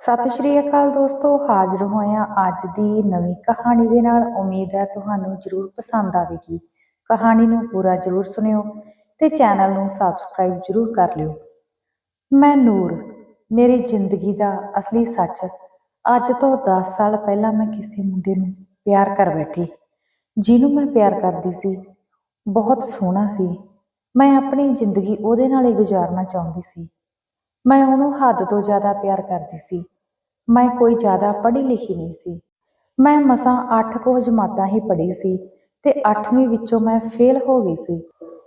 ਸਤਿ ਸ਼੍ਰੀ ਅਕਾਲ ਦੋਸਤੋ, ਹਾਜ਼ਰ ਹੋਏ ਅੱਜ ਦੀ ਨਵੀਂ ਕਹਾਣੀ ਦੇ ਨਾਲ ਉਮੀਦ ਹੈ ਤੁਹਾਨੂੰ ਜਰੂਰ ਪਸੰਦ ਆਵੇਗੀ। ਕਹਾਣੀ ਨੂੰ ਪੂਰਾ ਜਰੂਰ ਸੁਣਿਓ ਤੇ ਚੈਨਲ ਨੂੰ ਸਬਸਕ੍ਰਾਈਬ ਜਰੂਰ ਕਰ ਲਿਓ। ਮੈਂ ਨੂਰ, ਮੇਰੀ ਜ਼ਿੰਦਗੀ ਦਾ ਅਸਲੀ ਸੱਚ। ਅੱਜ ਤੋਂ 10 ਸਾਲ ਪਹਿਲਾਂ ਮੈਂ ਕਿਸੇ ਮੁੰਡੇ ਨੂੰ ਪਿਆਰ ਕਰ ਬੈਠੀ, ਜਿਹਨੂੰ ਮੈਂ ਪਿਆਰ ਕਰਦੀ ਸੀ। ਬਹੁਤ ਸੋਹਣਾ ਸੀ। ਮੈਂ ਆਪਣੀ ਜ਼ਿੰਦਗੀ ਉਹਦੇ ਨਾਲ ਹੀ ਗੁਜ਼ਾਰਨਾ ਚਾਹੁੰਦੀ ਸੀ। ਮੈਂ ਉਹਨੂੰ ਹੱਦ ਤੋਂ ਜ਼ਿਆਦਾ ਪਿਆਰ ਕਰਦੀ ਸੀ। ਮੈਂ ਕੋਈ ਜ਼ਿਆਦਾ ਪੜ੍ਹੀ ਲਿਖੀ ਨਹੀਂ ਸੀ। ਮੈਂ ਮਸਾਂ 8 ਕੁ ਜਮਾਤਾਂ ਹੀ ਪੜ੍ਹੀ ਸੀ ਤੇ 8ਵੀਂ ਵਿੱਚੋਂ ਮੈਂ ਫੇਲ ਹੋ ਗਈ ਸੀ।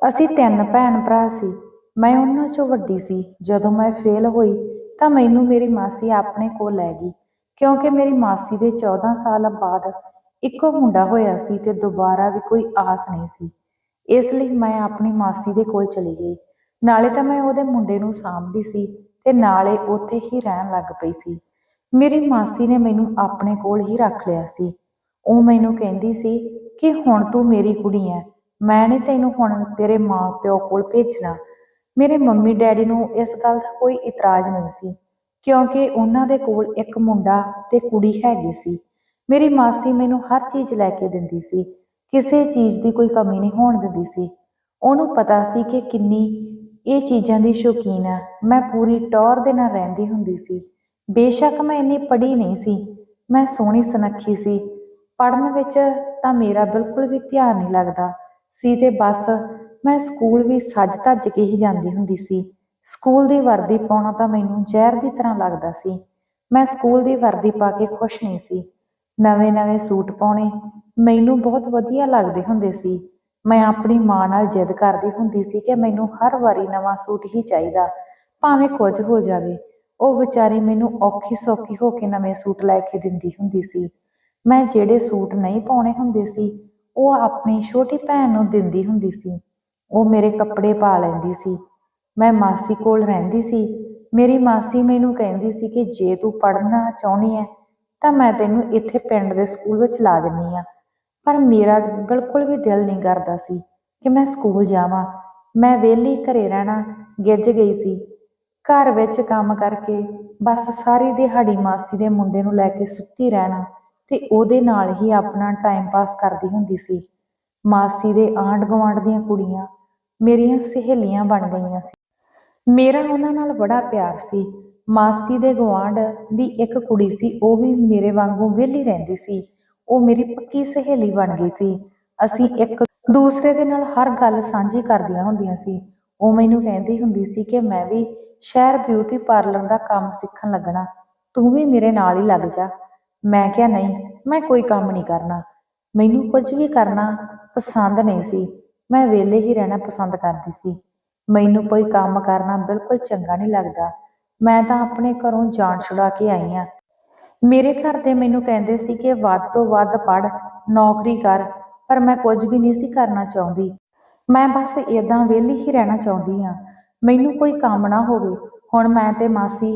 ਅਸੀਂ ਤਿੰਨ ਭੈਣ ਭਰਾ ਸੀ। ਮੈਂ ਉਹਨਾਂ ਚੋਂ ਵੱਡੀ ਸੀ। ਜਦੋਂ ਮੈਂ ਫੇਲ ਹੋਈ ਤਾਂ ਮੈਨੂੰ ਮੇਰੀ ਮਾਸੀ ਆਪਣੇ ਕੋਲ ਲੈ ਗਈ, ਕਿਉਂਕਿ ਮੇਰੀ ਮਾਸੀ ਦੇ 14 ਸਾਲ ਬਾਅਦ ਇੱਕੋ ਮੁੰਡਾ ਹੋਇਆ ਸੀ ਤੇ ਦੁਬਾਰਾ ਵੀ ਕੋਈ ਆਸ ਨਹੀਂ ਸੀ। ਇਸ ਲਈ ਮੈਂ ਆਪਣੀ ਮਾਸੀ ਦੇ ਕੋਲ ਚਲੀ ਗਈ। ਨਾਲੇ ਤਾਂ ਮੈਂ ਉਹਦੇ ਮੁੰਡੇ ਨੂੰ ਸਾਂਭਦੀ ਸੀ ਤੇ ਨਾਲੇ ਉੱਥੇ ਹੀ ਰਹਿਣ ਲੱਗ ਪਈ ਸੀ। ਮੇਰੀ ਮਾਸੀ ਨੇ ਮੈਨੂੰ ਆਪਣੇ ਕੋਲ ਹੀ ਰੱਖ ਲਿਆ ਸੀ। ਉਹ ਮੈਨੂੰ ਕਹਿੰਦੀ ਸੀ ਕਿ ਹੁਣ ਤੂੰ ਮੇਰੀ ਕੁੜੀ ਐ, ਮੈਂ ਨਹੀਂ ਤੈਨੂੰ ਹੁਣ ਤੇਰੇ ਮਾਂ ਪਿਓ ਕੋਲ ਭੇਜਣਾ। ਮੇਰੇ ਮੰਮੀ ਡੈਡੀ ਨੂੰ ਇਸ ਗੱਲ ਦਾ ਕੋਈ ਇਤਰਾਜ਼ ਨਹੀਂ ਸੀ, ਕਿਉਂਕਿ ਉਹਨਾਂ ਦੇ ਕੋਲ ਇੱਕ ਮੁੰਡਾ ਤੇ ਕੁੜੀ ਹੈਗੀ ਸੀ। ਮੇਰੀ ਮਾਸੀ ਮੈਨੂੰ ਹਰ ਚੀਜ਼ ਲੈ ਕੇ ਦਿੰਦੀ ਸੀ, ਕਿਸੇ ਚੀਜ਼ ਦੀ ਕੋਈ ਕਮੀ ਨਹੀਂ ਹੋਣ ਦਿੰਦੀ ਸੀ। ਉਹਨੂੰ ਪਤਾ ਸੀ ਕਿ ਕਿੰਨੀ ਇਹ ਚੀਜ਼ਾਂ ਦੀ ਸ਼ੌਕੀਨ ਆ। ਮੈਂ ਪੂਰੀ ਟੌਰ ਦੇ ਨਾਲ ਰਹਿੰਦੀ ਹੁੰਦੀ ਸੀ। ਬੇਸ਼ੱਕ ਮੈਂ ਇੰਨੀ ਪੜ੍ਹੀ ਨਹੀਂ ਸੀ। ਮੈਂ ਸੋਹਣੀ ਸੁਨੱਖੀ ਸੀ। ਪੜ੍ਹਨ ਵਿੱਚ ਤਾਂ ਮੇਰਾ ਬਿਲਕੁਲ ਵੀ ਧਿਆਨ ਨਹੀਂ ਲੱਗਦਾ ਸੀ ਤੇ ਬਸ ਮੈਂ ਸਕੂਲ ਵੀ ਸੱਜ ਧੱਜ ਕੇ ਹੀ ਜਾਂਦੀ ਹੁੰਦੀ ਸੀ। ਸਕੂਲ ਦੀ ਵਰਦੀ ਪਾਉਣਾ ਤਾਂ ਮੈਨੂੰ ਜ਼ਹਿਰ ਦੀ ਤਰ੍ਹਾਂ ਲੱਗਦਾ ਸੀ। ਮੈਂ ਸਕੂਲ ਦੀ ਵਰਦੀ ਪਾ ਕੇ ਖੁਸ਼ ਨਹੀਂ ਸੀ। ਨਵੇਂ-ਨਵੇਂ ਸੂਟ ਪਾਉਣੇ ਮੈਨੂੰ ਬਹੁਤ ਵਧੀਆ ਲੱਗਦੇ ਹੁੰਦੇ ਸੀ। ਮੈਂ ਆਪਣੀ ਮਾਂ ਨਾਲ ਜਿੱਦ ਕਰਦੀ ਹੁੰਦੀ ਸੀ ਕਿ ਮੈਨੂੰ ਹਰ ਵਾਰੀ ਨਵਾਂ ਸੂਟ ਹੀ ਚਾਹੀਦਾ, ਭਾਵੇਂ ਕੁਝ ਹੋ ਜਾਵੇ। ਉਹ ਵਿਚਾਰੀ ਮੈਨੂੰ ਔਖੀ ਸੌਖੀ ਹੋ ਕੇ ਨਵੇਂ ਸੂਟ ਲੈ ਕੇ ਦਿੰਦੀ ਹੁੰਦੀ ਸੀ। ਮੈਂ ਜਿਹੜੇ ਸੂਟ ਨਹੀਂ ਪਾਉਣੇ ਹੁੰਦੇ ਸੀ, ਉਹ ਆਪਣੀ ਛੋਟੀ ਭੈਣ ਨੂੰ ਦਿੰਦੀ ਹੁੰਦੀ ਸੀ। ਉਹ ਮੇਰੇ ਕੱਪੜੇ ਪਾ ਲੈਂਦੀ ਸੀ। ਮੈਂ ਮਾਸੀ ਕੋਲ ਰਹਿੰਦੀ ਸੀ। ਮੇਰੀ ਮਾਸੀ ਮੈਨੂੰ ਕਹਿੰਦੀ ਸੀ ਕਿ ਜੇ ਤੂੰ ਪੜ੍ਹਨਾ ਚਾਹੁੰਦੀ ਹੈ ਤਾਂ ਮੈਂ ਤੈਨੂੰ ਇੱਥੇ ਪਿੰਡ ਦੇ ਸਕੂਲ ਵਿੱਚ ਲਾ ਦਿੰਨੀ ਆ। ਪਰ ਮੇਰਾ ਬਿਲਕੁਲ ਵੀ ਦਿਲ ਨਹੀਂ ਕਰਦਾ ਸੀ ਕਿ ਮੈਂ ਸਕੂਲ ਜਾਵਾਂ। ਮੈਂ ਵਿਹਲੀ ਘਰੇ ਰਹਿਣਾ ਗਿੱਜ ਗਈ ਸੀ। ਘਰ ਵਿੱਚ ਕੰਮ ਕਰਕੇ ਬਸ ਸਾਰੀ ਦਿਹਾੜੀ ਮਾਸੀ ਦੇ ਮੁੰਡੇ ਨੂੰ ਲੈ ਕੇ ਸੁੱਤੀ ਰਹਿਣਾ ਤੇ ਉਹਦੇ ਨਾਲ ਹੀ ਆਪਣਾ ਟਾਈਮ ਪਾਸ ਕਰਦੀ ਹੁੰਦੀ ਸੀ। ਮਾਸੀ ਦੇ ਆਂਢ ਗੁਆਂਢ ਦੀਆਂ ਕੁੜੀਆਂ ਮੇਰੀਆਂ ਸਹੇਲੀਆਂ ਬਣ ਗਈਆਂ ਸੀ। ਮੇਰਾ ਉਹਨਾਂ ਨਾਲ ਬੜਾ ਪਿਆਰ ਸੀ। ਮਾਸੀ ਦੇ ਗੁਆਂਢ ਦੀ ਇੱਕ ਕੁੜੀ ਸੀ, ਉਹ ਵੀ ਮੇਰੇ ਵਾਂਗੂ ਵਿਹਲੀ ਰਹਿੰਦੀ ਸੀ। ਉਹ ਮੇਰੀ ਪੱਕੀ ਸਹੇਲੀ ਬਣ ਗਈ ਸੀ। ਅਸੀਂ ਇੱਕ ਦੂਸਰੇ ਦੇ ਨਾਲ ਹਰ ਗੱਲ ਸਾਂਝੀ ਕਰਦੀਆਂ ਹੁੰਦੀਆਂ ਸੀ। ਉਹ ਮੈਨੂੰ ਕਹਿੰਦੀ ਹੁੰਦੀ ਸੀ ਕਿ ਮੈਂ ਵੀ ਸ਼ਹਿਰ ਬਿਊਟੀ ਪਾਰਲਰ ਦਾ ਕੰਮ ਸਿੱਖਣ ਲੱਗਣਾ। ਤੂੰ ਵੀ ਮੇਰੇ ਨਾਲ ਹੀ ਲੱਗ ਜਾ। ਮੈਂ ਕਿਹਾ, ਨਹੀਂ, ਮੈਂ ਕੋਈ ਕੰਮ ਨਹੀਂ ਕਰਨਾ। ਮੈਨੂੰ ਕੁਝ ਵੀ ਕਰਨਾ ਪਸੰਦ ਨਹੀਂ ਸੀ। ਮੈਂ ਵਿਹਲੇ ਹੀ ਰਹਿਣਾ ਪਸੰਦ ਕਰਦੀ ਸੀ। ਮੈਨੂੰ ਕੋਈ ਕੰਮ ਕਰਨਾ ਬਿਲਕੁਲ ਚੰਗਾ ਨਹੀਂ ਲੱਗਦਾ। ਮੈਂ ਤਾਂ ਆਪਣੇ ਘਰੋਂ ਜਾਨ ਛੁਡਾ ਕੇ ਆਈ ਆ। ਮੇਰੇ ਘਰ ਦੇ ਮੈਨੂੰ ਕਹਿੰਦੇ ਸੀ ਕਿ ਵੱਧ ਤੋਂ ਵੱਧ ਪੜ੍ਹ, ਨੌਕਰੀ ਕਰ, ਪਰ ਮੈਂ ਕੁਝ ਵੀ ਨਹੀਂ ਸੀ ਕਰਨਾ ਚਾਹੁੰਦੀ। ਮੈਂ ਬਸ ਇਦਾਂ ਵਿਹਲੀ ਹੀ ਰਹਿਣਾ ਚਾਹੁੰਦੀ ਆ ਮੈਨੂੰ ਕੋਈ ਕੰਮ ਨਾ ਹੋਵੇ। ਹੁਣ ਮੈਂ ਤੇ ਮਾਸੀ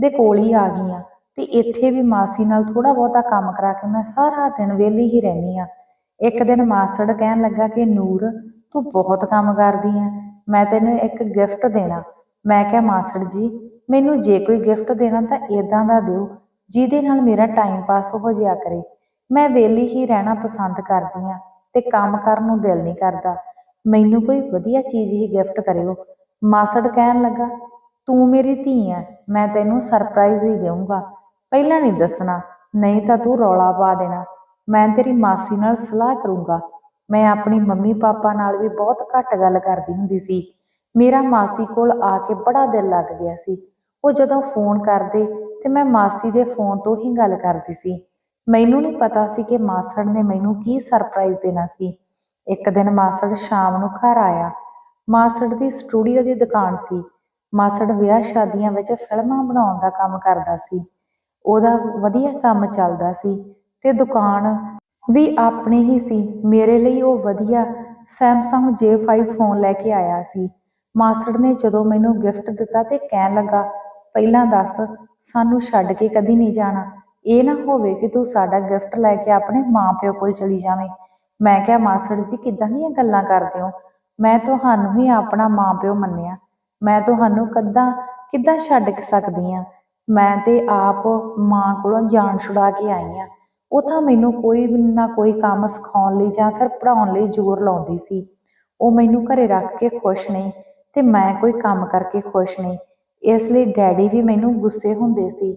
ਦੇ ਕੋਲ ਹੀ ਆ ਗਈ ਆ ਤੇ ਇੱਥੇ ਵੀ ਮਾਸੀ ਨਾਲ ਥੋੜਾ ਬਹੁਤਾ ਕੰਮ ਕਰਾ ਕੇ ਮੈਂ ਸਾਰਾ ਦਿਨ ਵਿਹਲੀ ਹੀ ਰਹਿੰਦੀ ਆ ਇੱਕ ਦਿਨ ਮਾਸੜ ਕਹਿਣ ਲੱਗਾ ਕਿ, ਨੂਰ, ਤੂੰ ਬਹੁਤ ਕੰਮ ਕਰਦੀ ਆ ਮੈਂ ਤੈਨੂੰ ਇੱਕ ਗਿਫਟ ਦੇਣਾ। ਮੈਂ ਕਿਹਾ, ਮਾਸੜ ਜੀ, ਮੈਨੂੰ ਜੇ ਕੋਈ ਗਿਫਟ ਦੇਣਾ ਤਾਂ ਇਦਾਂ ਦਾ ਦਿਓ। ਜਿਹਦੇ ਨਾਲ ਮੇਰਾ ਟਾਈਮ ਪਾਸ ਹੋ ਜਿਆ ਕਰੇ। ਮੈਂ ਵਿਹਲੀ ਹੀ ਰਹਿਣਾ ਪਸੰਦ ਕਰਦੀ ਆ ਤੇ ਕੰਮ ਕਰਨ ਨੂੰ ਦਿਲ ਨਹੀਂ ਕਰਦਾ। ਮੈਨੂੰ ਕੋਈ ਵਧੀਆ ਚੀਜ਼ ਹੀ ਗਿਫਟ ਕਰਿਓ। ਮਾਸੜ ਕਹਿਣ ਲੱਗਾ, ਤੂੰ ਮੇਰੀ ਧੀ ਐ, ਮੈਂ ਤੈਨੂੰ ਸਰਪ੍ਰਾਈਜ਼ ਹੀ ਦੇਵਾਂਗਾ ਪਹਿਲਾਂ ਨਹੀਂ ਦੱਸਣਾ, ਨਹੀਂ ਤਾਂ ਤੂੰ ਰੌਲਾ ਪਾ ਦੇਣਾ। ਮੈਂ ਤੇਰੀ ਮਾਸੀ ਨਾਲ ਸਲਾਹ ਕਰੂੰਗਾ। ਮੈਂ ਆਪਣੀ ਮੰਮੀ ਪਾਪਾ ਨਾਲ ਵੀ ਬਹੁਤ ਘੱਟ ਗੱਲ ਕਰਦੀ ਹੁੰਦੀ ਸੀ। ਮੇਰਾ ਮਾਸੀ ਕੋਲ ਆ ਕੇ ਬੜਾ ਦਿਲ ਲੱਗ ਗਿਆ ਸੀ। ਉਹ ਜਦੋਂ ਫੋਨ ਕਰਦੇ ਤੇ ਮੈਂ ਮਾਸੀ ਦੇ ਫੋਨ ਤੋਂ ਹੀ ਗੱਲ ਕਰਦੀ ਸੀ। ਮੈਨੂੰ ਨਹੀਂ ਪਤਾ ਸੀ ਕਿ ਮਾਸੜ ਨੇ ਮੈਨੂੰ ਕੀ ਸਰਪ੍ਰਾਈਜ਼ ਦੇਣਾ ਸੀ। ਇੱਕ ਦਿਨ ਮਾਸੜ ਸ਼ਾਮ ਨੂੰ ਘਰ ਆਇਆ। ਮਾਸੜ ਦੀ ਸਟੂਡੀਓ ਦੀ ਦੁਕਾਨ ਸੀ। ਮਾਸੜ ਵਿਆਹ ਸ਼ਾਦੀਆਂ ਵਿੱਚ ਫਿਲਮਾਂ ਬਣਾਉਣ ਦਾ ਕੰਮ ਕਰਦਾ ਸੀ। ਉਹਦਾ ਵਧੀਆ ਕੰਮ ਚੱਲਦਾ ਸੀ ਤੇ ਦੁਕਾਨ ਵੀ ਆਪਣੀ ਹੀ ਸੀ। ਮੇਰੇ ਲਈ ਉਹ ਵਧੀਆ ਸੈਮਸੰਗ J5 ਫੋਨ ਲੈ ਕੇ ਆਇਆ ਸੀ। ਮਾਸੜ ਨੇ ਜਦੋਂ ਮੈਨੂੰ ਗਿਫਟ ਦਿੱਤਾ ਤੇ ਕਹਿਣ ਲੱਗਾ ਪਹਿਲਾਂ ਦੱਸ, ਸਾਨੂੰ ਛੱਡ ਕੇ ਕਦੀ ਨਹੀਂ ਜਾਣਾ। ਇਹ ਨਾ ਹੋਵੇ ਕਿ ਤੂੰ ਸਾਡਾ ਗਿਫਟ ਲੈ ਕੇ ਆਪਣੇ ਮਾਪਿਓ ਕੋਲ ਚਲੀ ਜਾਵੇਂ। ਮੈਂ ਕਿਹਾ, ਮਾਸੜ ਜੀ, ਕਿੱਦਾਂ ਦੀਆਂ ਗੱਲਾਂ ਕਰਦੇ ਹੋ? ਮੈਂ ਤੁਹਾਨੂੰ ਹੀ ਆਪਣਾ ਮਾਪਿਓ ਮੰਨਿਆ। ਮੈਂ ਤੁਹਾਨੂੰ ਕਦਾਂ, ਕਿੱਦਾਂ ਛੱਡ ਸਕਦੀ ਆ? ਮੈਂ ਤੇ ਆਪ ਮਾਂ ਕੋਲੋਂ ਜਾਨ ਛੁਡਾ ਕੇ ਆਈ ਆ। ਉਹ ਤਾਂ ਮੈਨੂੰ ਕੋਈ ਨਾ ਕੋਈ ਕੰਮ ਸਿਖਾਉਣ ਲਈ ਜਾਂ ਫਿਰ ਪੜ੍ਹਾਉਣ ਲਈ ਜ਼ੋਰ ਲਾਉਂਦੀ ਸੀ। ਉਹ ਮੈਨੂੰ ਘਰੇ ਰੱਖ ਕੇ ਖੁਸ਼ ਨਹੀਂ ਤੇ ਮੈਂ ਕੋਈ ਕੰਮ ਕਰਕੇ ਖੁਸ਼ ਨਹੀਂ। ਇਸ ਲਈ ਡੈਡੀ ਵੀ ਮੈਨੂੰ ਗੁੱਸੇ ਹੁੰਦੇ ਸੀ।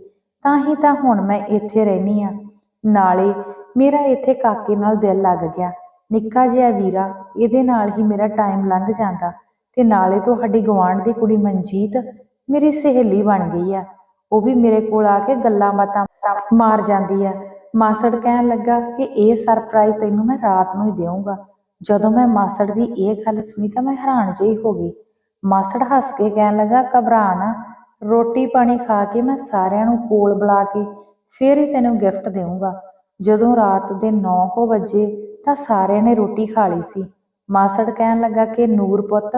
ਤਾਂ ਹੀ ਤਾਂ ਹੁਣ ਮੈਂ ਇੱਥੇ ਰਹਿਨੀ ਆ ਨਾਲੇ ਮੇਰਾ ਇੱਥੇ ਕਾਕੇ ਨਾਲ ਦਿਲ ਲੱਗ ਗਿਆ। ਨਿੱਕਾ ਜਿਹਾ ਵੀਰਾ, ਇਹਦੇ ਨਾਲ ਹੀ ਮੇਰਾ ਟਾਈਮ ਲੰਘ ਜਾਂਦਾ ਤੇ ਨਾਲੇ ਤੁਹਾਡੀ ਗਵਾਂਢ ਦੀ ਕੁੜੀ ਮਨਜੀਤ ਮੇਰੀ ਸਹੇਲੀ ਬਣ ਗਈ ਆ। ਉਹ ਵੀ ਮੇਰੇ ਕੋਲ ਆ ਕੇ ਗੱਲਾਂ ਬਾਤਾਂ ਮਾਰ ਜਾਂਦੀ ਆ। ਮਾਸੜ ਕਹਿਣ ਲੱਗਾ ਕਿ ਇਹ ਸਰਪ੍ਰਾਈਜ਼ ਤੈਨੂੰ ਮੈਂ ਰਾਤ ਨੂੰ ਹੀ ਦੇਵਾਂਗਾ ਜਦੋਂ ਮੈਂ ਮਾਸੜ ਦੀ ਇਹ ਗੱਲ ਸੁਣੀ ਤਾਂ ਮੈਂ ਹੈਰਾਨ ਜਿਹੀ ਹੋ ਗਈ। ਮਾਸੜ ਹੱਸ ਕੇ ਕਹਿਣ ਲੱਗਾ, ਘਬਰਾ ਨਾ, ਰੋਟੀ ਪਾਣੀ ਖਾ ਕੇ ਮੈਂ ਸਾਰਿਆਂ ਨੂੰ ਕੋਲ ਬੁਲਾ ਕੇ ਫੇਰ ਹੀ ਤੈਨੂੰ ਗਿਫਟ ਦੇਵਾਂਗਾ ਜਦੋਂ ਰਾਤ ਦੇ 9 ਵਜੇ ਤਾਂ ਸਾਰਿਆਂ ਨੇ ਰੋਟੀ ਖਾ ਲਈ ਸੀ। ਮਾਸੜ ਕਹਿਣ ਲੱਗਾ ਕਿ, ਨੂਰ ਪੁੱਤ,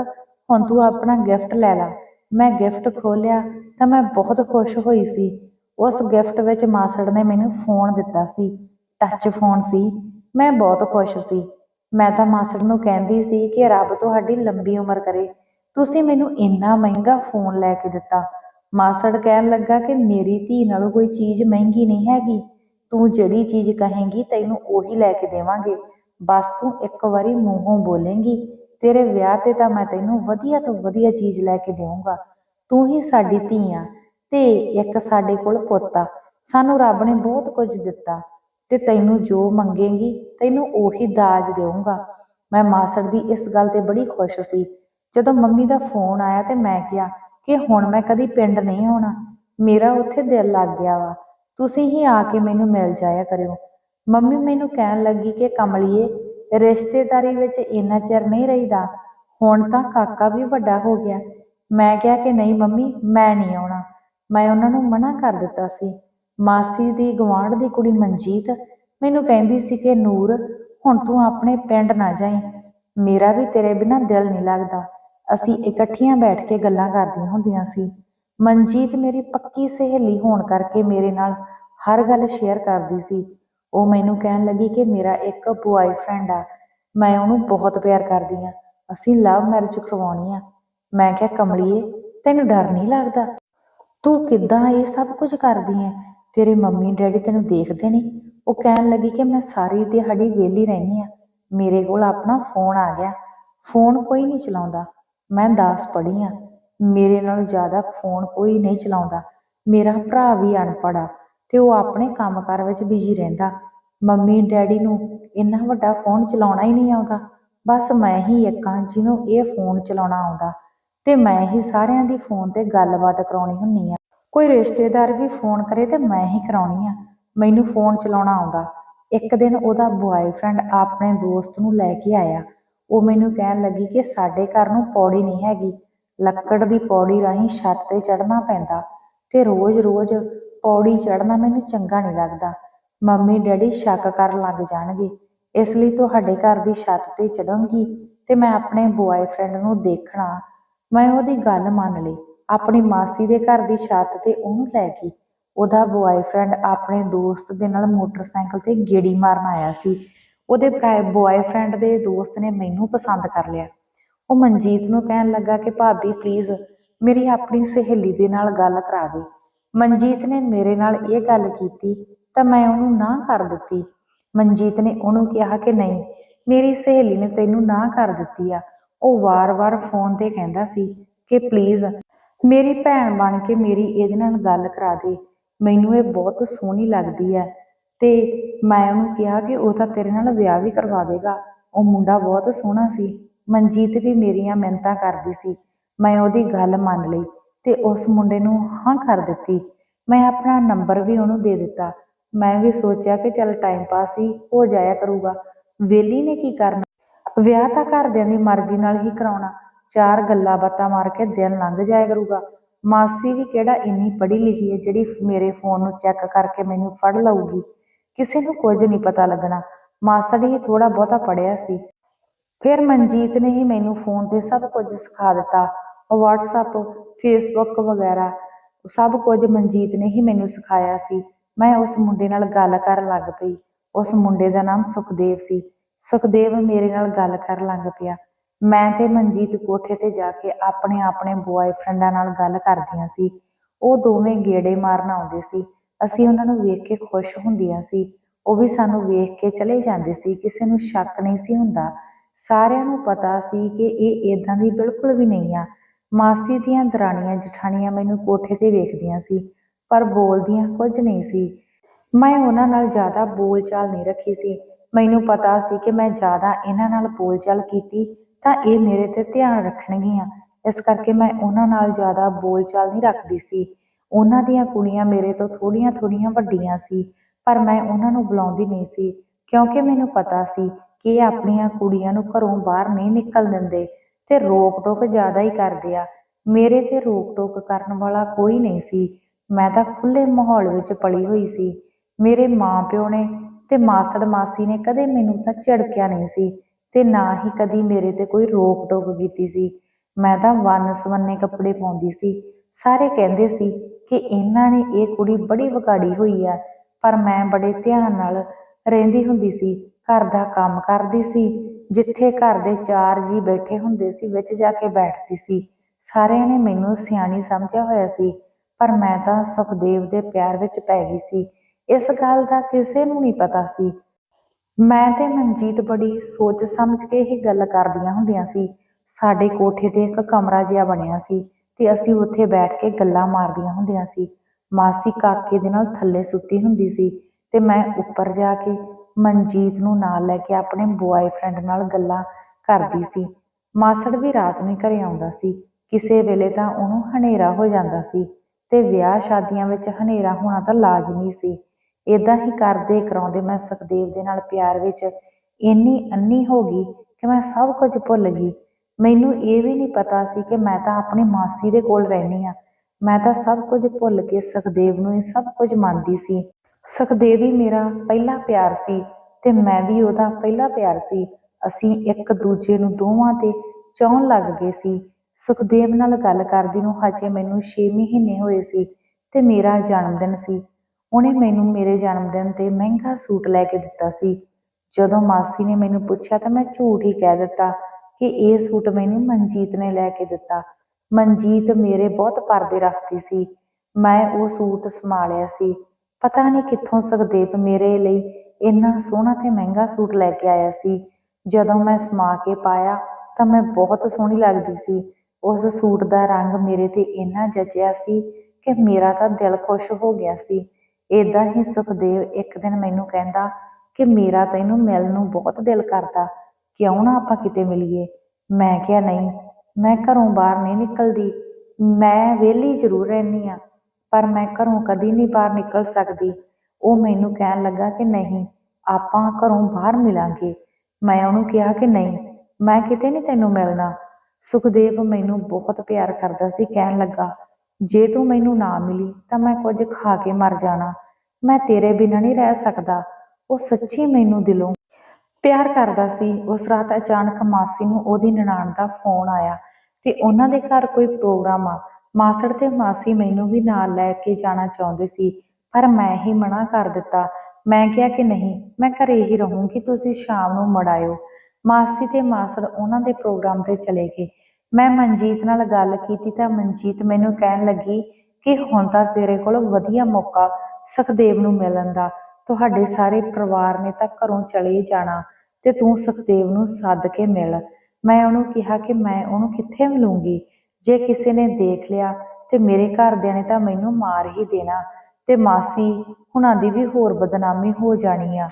ਹੁਣ ਤੂੰ ਆਪਣਾ ਗਿਫਟ ਲੈ ਲੈ। ਮੈਂ ਗਿਫਟ ਖੋਲਿਆ ਤਾਂ ਮੈਂ ਬਹੁਤ ਖੁਸ਼ ਹੋਈ ਸੀ। ਉਸ ਗਿਫਟ ਵਿੱਚ ਮਾਸੜ ਨੇ ਮੈਨੂੰ ਫੋਨ ਦਿੱਤਾ ਸੀ। ਟੱਚ ਫੋਨ ਸੀ। ਮੈਂ ਬਹੁਤ ਖੁਸ਼ ਸੀ। ਮੈਂ ਤਾਂ ਮਾਸੜ ਨੂੰ ਕਹਿੰਦੀ ਸੀ ਕਿ ਰੱਬ ਤੁਹਾਡੀ ਲੰਬੀ ਉਮਰ ਕਰੇ। ਤੁਸੀਂ ਮੈਨੂੰ ਇੰਨਾ ਮਹਿੰਗਾ ਫੋਨ ਲੈ ਕੇ ਦਿੱਤਾ। ਮਾਸੜ ਕਹਿਣ ਲੱਗਾ ਕਿ ਮੇਰੀ ਧੀ ਨਾਲੋਂ ਕੋਈ ਚੀਜ਼ ਮਹਿੰਗੀ ਨਹੀਂ ਹੈਗੀ। ਤੂੰ ਜਿਹੜੀ ਚੀਜ਼ ਕਹੇਂਗੀ, ਤੈਨੂੰ ਉਹੀ ਲੈ ਕੇ ਦੇਵਾਂਗੇ। ਬਸ ਤੂੰ ਇੱਕ ਵਾਰੀ ਮੂੰਹੋਂ ਬੋਲੇਂਗੀ, ਤੇਰੇ ਵਿਆਹ ਤੇ ਤਾਂ ਮੈਂ ਤੈਨੂੰ ਵਧੀਆ ਤੋਂ ਵਧੀਆ ਚੀਜ਼ ਲੈ ਕੇ ਦੇਵਾਂਗਾ ਤੂੰ ਹੀ ਸਾਡੀ ਧੀ ਆ ਤੇ ਇੱਕ ਸਾਡੇ ਕੋਲ ਪੁੱਤ ਆ। ਸਾਨੂੰ ਰੱਬ ਨੇ ਬਹੁਤ ਕੁਝ ਦਿੱਤਾ ਤੇ ਤੈਨੂੰ ਜੋ ਮੰਗੇਂਗੀ, ਤੈਨੂੰ ਉਹੀ ਦਾਜ ਦੇਵਾਂਗਾ ਮੈਂ ਮਾਸੜ ਦੀ ਇਸ ਗੱਲ ਤੇ ਬੜੀ ਖੁਸ਼ ਸੀ। ਜਦੋਂ ਮੰਮੀ ਦਾ ਫੋਨ ਆਇਆ ਤੇ ਮੈਂ ਕਿਹਾ ਕਿ ਹੁਣ ਮੈਂ ਕਦੀ ਪਿੰਡ ਨਹੀਂ ਆਉਣਾ, ਮੇਰਾ ਉੱਥੇ ਦਿਲ ਲੱਗ ਗਿਆ ਵਾ। ਤੁਸੀਂ ਹੀ ਆ ਕੇ ਮੈਨੂੰ ਮਿਲ ਜਾਇਆ ਕਰਿਓ। ਮੰਮੀ ਮੈਨੂੰ ਕਹਿਣ ਲੱਗੀ ਕਿ ਕਮਲੀਏ, ਰਿਸ਼ਤੇਦਾਰੀ ਵਿੱਚ ਇੰਨਾ ਚਿਰ ਨਹੀਂ ਰਹੀਦਾ, ਹੁਣ ਤਾਂ ਕਾਕਾ ਵੀ ਵੱਡਾ ਹੋ ਗਿਆ। ਮੈਂ ਕਿਹਾ ਕਿ ਨਹੀਂ ਮੰਮੀ, ਮੈਂ ਨਹੀਂ ਆਉਣਾ। ਮੈਂ ਉਹਨਾਂ ਨੂੰ ਮਨਾ ਕਰ ਦਿੱਤਾ ਸੀ। ਮਾਸੀ ਦੀ ਗਵਾਂਢ ਦੀ ਕੁੜੀ ਮਨਜੀਤ ਮੈਨੂੰ ਕਹਿੰਦੀ ਸੀ ਕਿ ਨੂਰ, ਹੁਣ ਤੂੰ ਆਪਣੇ ਪਿੰਡ ਨਾ ਜਾਈਂ। ਮੇਰਾ ਵੀ ਤੇਰੇ ਬਿਨਾਂ ਦਿਲ ਨਹੀਂ ਲੱਗਦਾ। ਅਸੀਂ ਇਕੱਠੀਆਂ ਬੈਠ ਕੇ ਗੱਲਾਂ ਕਰਦੀਆਂ ਹੁੰਦੀਆਂ ਸੀ। ਮਨਜੀਤ ਮੇਰੀ ਪੱਕੀ ਸਹੇਲੀ ਹੋਣ ਕਰਕੇ ਮੇਰੇ ਨਾਲ ਹਰ ਗੱਲ ਸ਼ੇਅਰ ਕਰਦੀ ਸੀ। ਉਹ ਮੈਨੂੰ ਕਹਿਣ ਲੱਗੀ ਕਿ ਮੇਰਾ ਇੱਕ ਬੁਆਏਫ੍ਰੈਂਡ ਆ, ਮੈਂ ਉਹਨੂੰ ਬਹੁਤ ਪਿਆਰ ਕਰਦੀ ਆ ਅਸੀਂ ਲਵ ਮੈਰਿਜ ਕਰਵਾਉਣੀ ਆ। ਮੈਂ ਕਿਹਾ, ਕਮਲੀਏ, ਤੈਨੂੰ ਡਰ ਨਹੀਂ ਲੱਗਦਾ? ਤੂੰ ਕਿੱਦਾਂ ਇਹ ਸਭ ਕੁਝ ਕਰਦੀ ਐ? ਤੇਰੇ ਮੰਮੀ ਡੈਡੀ ਤੈਨੂੰ ਦੇਖਦੇ ਨਹੀਂ? ਉਹ ਕਹਿਣ ਲੱਗੀ ਕਿ ਮੈਂ ਸਾਰੀ ਦਿਹਾੜੀ ਵਿਹਲੀ ਰਹਿੰਦੀ ਆ ਮੇਰੇ ਕੋਲ ਆਪਣਾ ਫੋਨ ਆ ਗਿਆ। ਫੋਨ ਕੋਈ ਨਹੀਂ ਚਲਾਉਂਦਾ। ਮੈਂ ਦਾਸ ਪੜ੍ਹੀ ਆ। ਮੇਰੇ ਨਾਲੋਂ ਜ਼ਿਆਦਾ ਫੋਨ ਕੋਈ ਨਹੀਂ ਚਲਾਉਂਦਾ। ਮੇਰਾ ਭਰਾ ਵੀ ਅਨਪੜ੍ਹ ਆ ਤੇ ਉਹ ਆਪਣੇ ਕੰਮਕਾਰ ਵਿੱਚ ਬਿਜ਼ੀ ਰਹਿੰਦਾ। ਮੰਮੀ ਡੈਡੀ ਨੂੰ ਇੰਨਾ ਵੱਡਾ ਫੋਨ ਚਲਾਉਣਾ ਹੀ ਨਹੀਂ ਆਉਂਦਾ। ਬਸ ਮੈਂ ਹੀ ਇੱਕ ਹਾਂ ਜਿਹਨੂੰ ਇਹ ਫੋਨ ਚਲਾਉਣਾ ਆਉਂਦਾ ਤੇ ਮੈਂ ਹੀ ਸਾਰਿਆਂ ਦੀ ਫੋਨ ਤੇ ਗੱਲਬਾਤ ਕਰਾਉਣੀ ਹੁੰਨੀ ਆ। ਕੋਈ ਰਿਸ਼ਤੇਦਾਰ ਵੀ ਫੋਨ ਕਰੇ ਤੇ ਮੈਂ ਹੀ ਕਰਾਉਣੀ ਆ। ਮੈਨੂੰ ਫੋਨ ਚਲਾਉਣਾ ਆਉਂਦਾ। ਇੱਕ ਦਿਨ ਉਹਦਾ ਬੁਆਏਫ੍ਰੈਂਡ ਆਪਣੇ ਦੋਸਤ ਨੂੰ ਲੈ ਕੇ ਆਇਆ। ਉਹ ਮੈਨੂੰ ਕਹਿਣ ਲੱਗੀ ਕਿ ਸਾਡੇ ਘਰ ਨੂੰ ਪੌੜੀ ਨਹੀਂ ਹੈਗੀ। ਲੱਕੜ ਦੀ ਪੌੜੀ ਰਾਹੀਂ ਛੱਤ ਤੇ ਚੜ੍ਹਨਾ ਪੈਂਦਾ ਤੇ ਰੋਜ਼-ਰੋਜ਼ ਪੌੜੀ ਚੜਨਾ ਮੈਨੂੰ ਚੰਗਾ ਨਹੀਂ ਲੱਗਦਾ। ਮੰਮੀ, ਡੈਡੀ ਸ਼ੱਕ ਕਰਨ ਲੱਗ ਜਾਣਗੇ। ਇਸ ਲਈ ਤੁਹਾਡੇ ਘਰ ਦੀ ਛੱਤ ਤੇ ਚੜਾਂਗੀ ਤੇ ਮੈਂ ਆਪਣੇ ਬੁਆਏਫ੍ਰੈਂਡ ਨੂੰ ਦੇਖਣਾ। ਮੈਂ ਉਹਦੀ ਗੱਲ ਮੰਨ ਲਈ। ਆਪਣੀ ਮਾਸੀ ਦੇ ਘਰ ਦੀ ਛੱਤ ਤੇ ਉਹਨੂੰ ਲੈ ਗਈ। ਉਹਦਾ ਬੁਆਏਫ੍ਰੈਂਡ ਆਪਣੇ ਦੋਸਤ ਦੇ ਨਾਲ ਮੋਟਰਸਾਈਕਲ ਤੇ ਗੇੜੀ ਮਾਰਨ ਆਇਆ ਸੀ। ਉਹਦੇ ਬੁਆਏਫ੍ਰੈਂਡ ਦੇ ਦੋਸਤ ਨੇ ਮੈਨੂੰ ਪਸੰਦ ਕਰ ਲਿਆ। ਉਹ ਮਨਜੀਤ ਨੂੰ ਕਹਿਣ ਲੱਗਾ ਕਿ ਭਾਬੀ ਪਲੀਜ਼ ਮੇਰੀ ਆਪਣੀ ਸਹੇਲੀ ਦੇ ਨਾਲ ਗੱਲ ਕਰਾ ਦੇ। ਮਨਜੀਤ ਨੇ ਮੇਰੇ ਨਾਲ ਇਹ ਗੱਲ ਕੀਤੀ ਤਾਂ ਮੈਂ ਉਹਨੂੰ ਨਾ ਕਰ ਦਿੱਤੀ। ਮਨਜੀਤ ਨੇ ਉਹਨੂੰ ਕਿਹਾ ਕਿ ਨਹੀਂ, ਮੇਰੀ ਸਹੇਲੀ ਨੇ ਤੈਨੂੰ ਨਾ ਕਰ ਦਿੱਤੀ ਆ। ਉਹ ਵਾਰ-ਵਾਰ ਫੋਨ ਤੇ ਕਹਿੰਦਾ ਸੀ ਕਿ ਪਲੀਜ਼ ਮੇਰੀ ਭੈਣ ਬਣ ਕੇ ਮੇਰੀ ਇਹਦੇ ਨਾਲ ਗੱਲ ਕਰਾ ਦੇ। ਮੈਨੂੰ ਇਹ ਬਹੁਤ ਸੋਹਣੀ ਲੱਗਦੀ ਹੈ ਤੇ ਮੈਂ ਉਹਨੂੰ ਕਿਹਾ ਕਿ ਉਹ ਤਾਂ ਤੇਰੇ ਨਾਲ ਵਿਆਹ ਵੀ ਕਰਵਾ ਦੇਗਾ। ਉਹ ਮੁੰਡਾ ਬਹੁਤ ਸੋਹਣਾ ਸੀ। ਮਨਜੀਤ ਵੀ ਮੇਰੀਆਂ ਮਿਹਨਤਾਂ ਕਰਦੀ ਸੀ। ਮੈਂ ਉਹਦੀ ਗੱਲ ਮੰਨ ਲਈ ਤੇ ਉਸ ਮੁੰਡੇ ਨੂੰ ਹਾਂ ਕਰ ਦਿੱਤੀ। ਮੈਂ ਆਪਣਾ ਨੰਬਰ ਵੀ ਉਹਨੂੰ ਦੇ ਦਿੱਤਾ। ਮੈਂ ਵੀ ਸੋਚਿਆ ਕਿ ਚੱਲ ਟਾਈਮ ਪਾਸ ਹੀ ਹੋ ਜਾਇਆ ਕਰੂਗਾ। ਵੇਲੀ ਨੇ ਕੀ ਕਰਨਾ? ਵਿਆਹ ਤਾਂ ਘਰਦਿਆਂ ਦੀ ਮਰਜ਼ੀ ਨਾਲ ਹੀ ਕਰਾਉਣਾ। ਚਾਰ ਗੱਲਾਂ ਬਾਤਾਂ ਮਾਰ ਕੇ ਦਿਨ ਲੰਘ ਜਾਇਆ ਕਰੂਗਾ। ਮਾਸੀ ਵੀ ਕਿਹੜਾ ਇੰਨੀ ਪੜ੍ਹੀ ਲਿਖੀ ਹੈ ਜਿਹੜੀ ਮੇਰੇ ਫੋਨ ਨੂੰ ਚੈੱਕ ਕਰਕੇ ਮੈਨੂੰ ਫੜ ਲਊਗੀ। ਕਿਸੇ ਨੂੰ ਕੁਝ ਨਹੀਂ ਪਤਾ ਲੱਗਣਾ। ਮਾਸੜ ਹੀ ਥੋੜਾ ਬਹੁਤਾ ਪੜਿਆ ਸੀ। ਫਿਰ ਮਨਜੀਤ ਨੇ ਹੀ ਮੈਨੂੰ ਫੋਨ ਤੇ ਸਭ ਕੁਝ ਸਿਖਾ ਦਿੱਤਾ। WhatsApp, Facebook ਵਗੈਰਾ, ਸਭ ਕੁਝ ਮਨਜੀਤ ਨੇ ਹੀ ਮੈਨੂੰ ਸਿਖਾਇਆ ਸੀ। ਮੈਂ ਉਸ ਮੁੰਡੇ ਨਾਲ ਗੱਲ ਕਰਨ ਲੱਗ ਪਈ। ਉਸ ਮੁੰਡੇ ਦਾ ਨਾਮ ਸੁਖਦੇਵ ਸੀ। ਸੁਖਦੇਵ ਮੇਰੇ ਨਾਲ ਗੱਲ ਕਰਨ ਲੱਗ ਪਿਆ। ਮੈਂ ਤੇ ਮਨਜੀਤ ਕੋਠੇ ਤੇ ਜਾ ਕੇ ਆਪਣੇ ਆਪਣੇ ਬੁਆਏਫ੍ਰੈਂਡਾਂ ਨਾਲ ਗੱਲ ਕਰਦੀਆਂ ਸੀ। ਉਹ ਦੋਵੇਂ ਗੇੜੇ ਮਾਰਨ ਆਉਂਦੇ ਸੀ। ਅਸੀਂ ਉਹਨਾਂ ਨੂੰ ਵੇਖ ਕੇ ਖੁਸ਼ ਹੁੰਦੀਆਂ ਸੀ। ਉਹ ਵੀ ਸਾਨੂੰ ਵੇਖ ਕੇ ਚਲੇ ਜਾਂਦੇ ਸੀ। ਕਿਸੇ ਨੂੰ ਸ਼ੱਕ ਨਹੀਂ ਸੀ ਹੁੰਦਾ। ਸਾਰਿਆਂ ਨੂੰ ਪਤਾ ਸੀ ਕਿ ਇਹ ਇਦਾਂ ਦੀ ਬਿਲਕੁਲ ਵੀ ਨਹੀਂ ਆ। ਮਾਸੀ ਦੀਆਂ ਦਰਾਣੀਆਂ ਜਠਾਣੀਆਂ ਮੈਨੂੰ ਕੋਠੇ ਤੇ ਵੇਖਦੀਆਂ ਸੀ, ਪਰ ਬੋਲਦੀਆਂ ਕੁਝ ਨਹੀਂ ਸੀ। ਮੈਂ ਉਹਨਾਂ ਨਾਲ ਜ਼ਿਆਦਾ ਬੋਲਚਾਲ ਨਹੀਂ ਰੱਖੀ ਸੀ। ਮੈਨੂੰ ਪਤਾ ਸੀ ਕਿ ਮੈਂ ਜ਼ਿਆਦਾ ਇਹਨਾਂ ਨਾਲ ਬੋਲਚਾਲ ਕੀਤੀ ਤਾਂ ਇਹ ਮੇਰੇ ਤੇ ਧਿਆਨ ਰੱਖਣਗੀਆਂ। ਇਸ ਕਰਕੇ ਮੈਂ ਉਹਨਾਂ ਨਾਲ ਜ਼ਿਆਦਾ ਬੋਲਚਾਲ ਨਹੀਂ ਰੱਖਦੀ ਸੀ। ਉਹਨਾਂ ਦੀਆਂ ਕੁੜੀਆਂ ਮੇਰੇ ਤੋਂ ਥੋੜੀਆਂ ਥੋੜੀਆਂ ਵੱਡੀਆਂ ਸੀ, ਪਰ ਮੈਂ ਉਹਨਾਂ ਨੂੰ ਬੁਲਾਉਂਦੀ ਨਹੀਂ ਸੀ, ਕਿਉਂਕਿ ਮੈਨੂੰ ਪਤਾ ਸੀ ਕਿ ਇਹ ਆਪਣੀਆਂ ਕੁੜੀਆਂ ਨੂੰ ਘਰੋਂ ਬਾਹਰ ਨਹੀਂ ਨਿਕਲ ਦਿੰਦੇ ਤੇ ਰੋਕ ਟੋਕ ਜ਼ਿਆਦਾ ਹੀ ਕਰਦੇ ਆ। ਮੇਰੇ ਤੇ ਰੋਕ ਟੋਕ ਕਰਨ ਵਾਲਾ ਕੋਈ ਨਹੀਂ ਸੀ। ਮੈਂ ਤਾਂ ਖੁੱਲੇ ਮਾਹੌਲ ਵਿੱਚ ਪਲੀ ਹੋਈ ਸੀ। ਮੇਰੇ ਮਾਂ ਪਿਓ ਨੇ ਤੇ ਮਾਸੜ ਮਾਸੀ ਨੇ ਕਦੇ ਮੈਨੂੰ ਤਾਂ ਝਿੜਕਿਆ ਨਹੀਂ ਸੀ ਤੇ ਨਾ ਹੀ ਕਦੀ ਮੇਰੇ ਤੇ ਕੋਈ ਰੋਕ ਟੋਕ ਕੀਤੀ ਸੀ। ਮੈਂ ਤਾਂ ਵੰਨ ਸਵੰਨੇ ਕੱਪੜੇ ਪਾਉਂਦੀ ਸੀ। ਸਾਰੇ ਕਹਿੰਦੇ ਸੀ ਕਿ ਇਹਨਾਂ ਨੇ ਇਹ ਕੁੜੀ ਬੜੀ ਵਿਗਾੜੀ ਹੋਈ ਆ। ਪਰ ਮੈਂ ਬੜੇ ਧਿਆਨ ਨਾਲ ਰਹਿੰਦੀ ਹੁੰਦੀ ਸੀ, ਘਰ ਦਾ ਕੰਮ ਕਰਦੀ ਸੀ, ਜਿੱਥੇ ਘਰ ਦੇ ਚਾਰ ਜੀ ਬੈਠੇ ਹੁੰਦੇ ਸੀ, ਵਿੱਚ ਜਾ ਕੇ ਬੈਠਦੀ ਸੀ। ਸਾਰਿਆਂ ਨੇ ਮੈਨੂੰ ਸਿਆਣੀ ਸਮਝਿਆ ਹੋਇਆ ਸੀ, ਪਰ ਮੈਂ ਤਾਂ ਸੁਖਦੇਵ ਦੇ ਪਿਆਰ ਵਿੱਚ ਪੈ ਗਈ ਸੀ। ਇਸ ਗੱਲ ਦਾ ਕਿਸੇ ਨੂੰ ਨਹੀਂ ਪਤਾ ਸੀ। ਮੈਂ ਤੇ ਮਨਜੀਤ ਬੜੀ ਸੋਚ ਸਮਝ ਕੇ ਹੀ ਗੱਲ ਕਰਦੀਆਂ ਹੁੰਦੀਆਂ ਸੀ। ਸਾਡੇ ਕੋਠੇ ਤੇ ਇੱਕ ਕਮਰਾ ਜਿਹਾ ਬਣਿਆ ਸੀ। ਤੇ ਅਸੀਂ ਉੱਥੇ ਬੈਠ ਕੇ ਗੱਲਾਂ ਮਾਰਦੀਆਂ ਹੁੰਦੀਆਂ ਸੀ। ਮਾਸੀ ਕਾਕੇ ਦੇ ਨਾਲ ਥੱਲੇ ਸੁੱਤੀ ਹੁੰਦੀ ਸੀ ਤੇ ਮੈਂ ਉੱਪਰ ਜਾ ਕੇ ਮਨਜੀਤ ਨੂੰ ਨਾਲ ਲੈ ਕੇ ਆਪਣੇ ਬੁਆਏਫ੍ਰੈਂਡ ਨਾਲ ਗੱਲਾਂ ਕਰਦੀ ਸੀ। ਮਾਸੜ ਵੀ ਰਾਤ ਨੂੰ ਘਰੇ ਆਉਂਦਾ ਸੀ। ਕਿਸੇ ਵੇਲੇ ਤਾਂ ਉਹਨੂੰ ਹਨੇਰਾ ਹੋ ਜਾਂਦਾ ਸੀ ਤੇ ਵਿਆਹ ਸ਼ਾਦੀਆਂ ਵਿੱਚ ਹਨੇਰਾ ਹੋਣਾ ਤਾਂ ਲਾਜ਼ਮੀ ਸੀ। ਇਦਾਂ ਹੀ ਕਰਦੇ ਕਰਾਉਂਦੇ ਮੈਂ ਸੁਖਦੇਵ ਦੇ ਨਾਲ ਪਿਆਰ ਵਿੱਚ ਇੰਨੀ ਅੰਨੀ ਹੋ ਗਈ ਕਿ ਮੈਂ ਸਭ ਕੁਝ ਭੁੱਲ ਗਈ। ਮੈਨੂੰ ਇਹ ਵੀ ਨਹੀਂ ਪਤਾ ਸੀ ਕਿ ਮੈਂ ਤਾਂ ਆਪਣੀ ਮਾਸੀ ਦੇ ਕੋਲ ਰਹਿਣੀ ਆ ਮੈਂ ਤਾਂ ਸਭ ਕੁਝ ਭੁੱਲ ਕੇ ਸੁਖਦੇਵ ਨੂੰ ਹੀ ਸਭ ਕੁਝ ਮੰਨਦੀ ਸੀ। ਸੁਖਦੇਵ ਹੀ ਮੇਰਾ ਪਹਿਲਾ ਪਿਆਰ ਸੀ ਤੇ ਮੈਂ ਵੀ ਉਹਦਾ ਪਹਿਲਾ ਪਿਆਰ ਸੀ। ਅਸੀਂ ਇੱਕ ਦੂਜੇ ਨੂੰ ਦੋਵਾਂ ਤੇ ਚਾਹੁਣ ਲੱਗ ਗਏ ਸੀ। ਸੁਖਦੇਵ ਨਾਲ ਗੱਲ ਕਰਦੀ ਨੂੰ ਹਜੇ ਮੈਨੂੰ 6 ਮਹੀਨੇ ਹੋਏ ਸੀ ਤੇ ਮੇਰਾ ਜਨਮ ਦਿਨ ਸੀ। ਉਹਨੇ ਮੈਨੂੰ ਮੇਰੇ ਜਨਮ ਦਿਨ ਤੇ ਮਹਿੰਗਾ ਸੂਟ ਲੈ ਕੇ ਦਿੱਤਾ ਸੀ। ਜਦੋਂ ਮਾਸੀ ਨੇ ਮੈਨੂੰ ਪੁੱਛਿਆ ਤਾਂ ਮੈਂ ਝੂਠ ਹੀ ਕਹਿ ਦਿੱਤਾ। ਕਿ ਇਹ ਸੂਟ ਮੈਨੂੰ ਮਨਜੀਤ ਨੇ ਲੈ ਕੇ ਦਿੱਤਾ। ਮਨਜੀਤ ਮੇਰੇ ਬਹੁਤ ਪਰਦੇ ਰੱਖਦੀ ਸੀ। ਮੈਂ ਉਹ ਸੂਟ ਸੰਭਾਲਿਆ ਸੀ। ਪਤਾ ਨਹੀਂ ਕਿੱਥੋਂ ਸੁਖਦੇਵ ਮੇਰੇ ਲਈ ਇੰਨਾ ਸੋਹਣਾ ਤੇ ਮਹਿੰਗਾ ਸੂਟ ਲੈ ਕੇ ਆਇਆ ਸੀ। ਜਦੋਂ ਮੈਂ ਸਮਾ ਕੇ ਪਾਇਆ ਤਾਂ ਮੈਂ ਬਹੁਤ ਸੋਹਣੀ ਲੱਗਦੀ ਸੀ। ਉਸ ਸੂਟ ਦਾ ਰੰਗ ਮੇਰੇ ਤੇ ਇੰਨਾ ਜਚਿਆ ਸੀ ਕਿ ਮੇਰਾ ਤਾਂ ਦਿਲ ਖੁਸ਼ ਹੋ ਗਿਆ ਸੀ। ਏਦਾਂ ਹੀ ਸੁਖਦੇਵ ਇੱਕ ਦਿਨ ਮੈਨੂੰ ਕਹਿੰਦਾ ਕਿ ਮੇਰਾ ਤੈਨੂੰ ਮਿਲਣ ਨੂੰ ਬਹੁਤ ਦਿਲ ਕਰਦਾ। ਕਿਉਂ ਨਾ ਆਪਾਂ ਕਿਤੇ ਮਿਲੀਏ? ਮੈਂ ਕਿਹਾ ਨਹੀਂ, ਮੈਂ ਘਰੋਂ ਬਾਹਰ ਨਹੀਂ ਨਿਕਲਦੀ। ਮੈਂ ਵਿਹਲੀ ਜ਼ਰੂਰ ਰਹਿੰਦੀ ਆ ਪਰ ਮੈਂ ਘਰੋਂ ਕਦੀ ਨਹੀਂ ਬਾਹਰ ਨਿਕਲ ਸਕਦੀ। ਉਹ ਮੈਨੂੰ ਕਹਿਣ ਲੱਗਾ ਕਿ ਨਹੀਂ, ਆਪਾਂ ਘਰੋਂ ਬਾਹਰ ਮਿਲਾਂਗੇ। ਮੈਂ ਉਹਨੂੰ ਕਿਹਾ ਕਿ ਨਹੀਂ, ਮੈਂ ਕਿਤੇ ਨਹੀਂ ਤੈਨੂੰ ਮਿਲਣਾ। ਸੁਖਦੇਵ ਮੈਨੂੰ ਬਹੁਤ ਪਿਆਰ ਕਰਦਾ ਸੀ, ਕਹਿਣ ਲੱਗਾ, ਜੇ ਤੂੰ ਮੈਨੂੰ ਨਾ ਮਿਲੀ ਤਾਂ ਮੈਂ ਕੁਝ ਖਾ ਕੇ ਮਰ ਜਾਣਾ। ਮੈਂ ਤੇਰੇ ਬਿਨਾਂ ਨਹੀਂ ਰਹਿ ਸਕਦਾ। ਉਹ ਸੱਚੀ ਮੈਨੂੰ ਦਿਲੋਂ ਪਿਆਰ ਕਰਦਾ ਸੀ। ਉਸ ਰਾਤ ਅਚਾਨਕ ਮਾਸੀ ਨੂੰ ਉਹਦੀ ਨਨਾਣ ਦਾ ਫੋਨ ਆਇਆ ਤੇ ਉਹਨਾਂ ਦੇ ਘਰ ਕੋਈ ਪ੍ਰੋਗਰਾਮ ਆ। ਮਾਸੜ ਤੇ ਮਾਸੀ ਮੈਨੂੰ ਵੀ ਨਾਲ ਲੈ ਕੇ ਜਾਣਾ ਚਾਹੁੰਦੇ ਸੀ, ਪਰ ਮੈਂ ਹੀ ਮਨਾ ਕਰ ਦਿੱਤਾ। ਮੈਂ ਕਿਹਾ ਕਿ ਨਹੀਂ, ਮੈਂ ਘਰੇ ਹੀ ਰਹੂੰਗੀ, ਤੁਸੀਂ ਸ਼ਾਮ ਨੂੰ ਮੜ ਆਇਓ। ਮਾਸੀ ਤੇ ਮਾਸੜ ਉਹਨਾਂ ਦੇ ਪ੍ਰੋਗਰਾਮ ਤੇ ਚਲੇ ਗਏ। ਮੈਂ ਮਨਜੀਤ ਨਾਲ ਗੱਲ ਕੀਤੀ ਤਾਂ ਮਨਜੀਤ ਮੈਨੂੰ ਕਹਿਣ ਲੱਗੀ ਕਿ ਹੁਣ ਤਾਂ ਤੇਰੇ ਕੋਲ ਵਧੀਆ ਮੌਕਾ ਸੁਖਦੇਵ ਨੂੰ ਮਿਲਣ ਦਾ। ਤੁਹਾਡੇ ਸਾਰੇ ਪਰਿਵਾਰ ਨੇ ਤਾਂ ਘਰੋਂ ਚਲੇ ਜਾਣਾ। ਤੇ ਤੂੰ ਸੁਖਦੇਵ ਨੂੰ ਸੱਦ ਕੇ ਮਿਲ। ਮੈਂ ਉਹਨੂੰ ਕਿਹਾ ਕਿ ਮੈਂ ਉਹਨੂੰ ਕਿੱਥੇ ਮਿਲੂੰਗੀ? ਜੇ ਕਿਸੇ ਨੇ ਦੇਖ ਲਿਆ ਤੇ ਮੇਰੇ ਘਰਦਿਆਂ ਨੇ ਤਾਂ ਮੈਨੂੰ ਮਾਰ ਹੀ ਦੇਣਾ ਤੇ ਮਾਸੀ ਹੁਣਾਂ ਦੀ ਵੀ ਹੋਰ ਬਦਨਾਮੀ ਹੋ ਜਾਣੀ ਆ।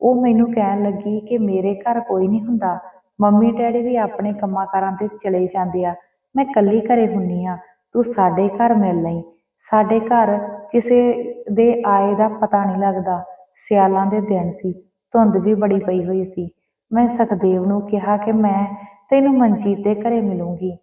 ਉਹ ਮੈਨੂੰ ਕਹਿਣ ਲੱਗੀ ਕਿ ਮੇਰੇ ਘਰ ਕੋਈ ਨਹੀਂ ਹੁੰਦਾ। ਮੰਮੀ ਡੈਡੀ ਵੀ ਆਪਣੇ ਕੰਮਾਂ ਕਾਰਾਂ ਤੇ ਚਲੇ ਜਾਂਦੇ ਆ। ਮੈਂ ਇਕੱਲੀ ਘਰੇ ਹੁੰਨੀ ਆ। ਤੂੰ ਸਾਡੇ ਘਰ ਮਿਲ ਲਈ। ਸਾਡੇ ਘਰ ਕਿਸੇ ਦੇ ਆਏ ਦਾ ਪਤਾ ਨਹੀਂ ਲੱਗਦਾ। ਸਿਆਲਾਂ ਦੇ ਦਿਨ ਸੀ। ਧੁੰਦ ਵੀ ਬੜੀ ਪਈ ਹੋਈ ਸੀ। ਮੈਂ ਸੁਖਦੇਵ ਨੂੰ ਕਿਹਾ ਕਿ ਮੈਂ ਤੈਨੂੰ ਮਨਜੀਤ ਦੇ ਘਰੇ ਮਿਲੂੰਗੀ।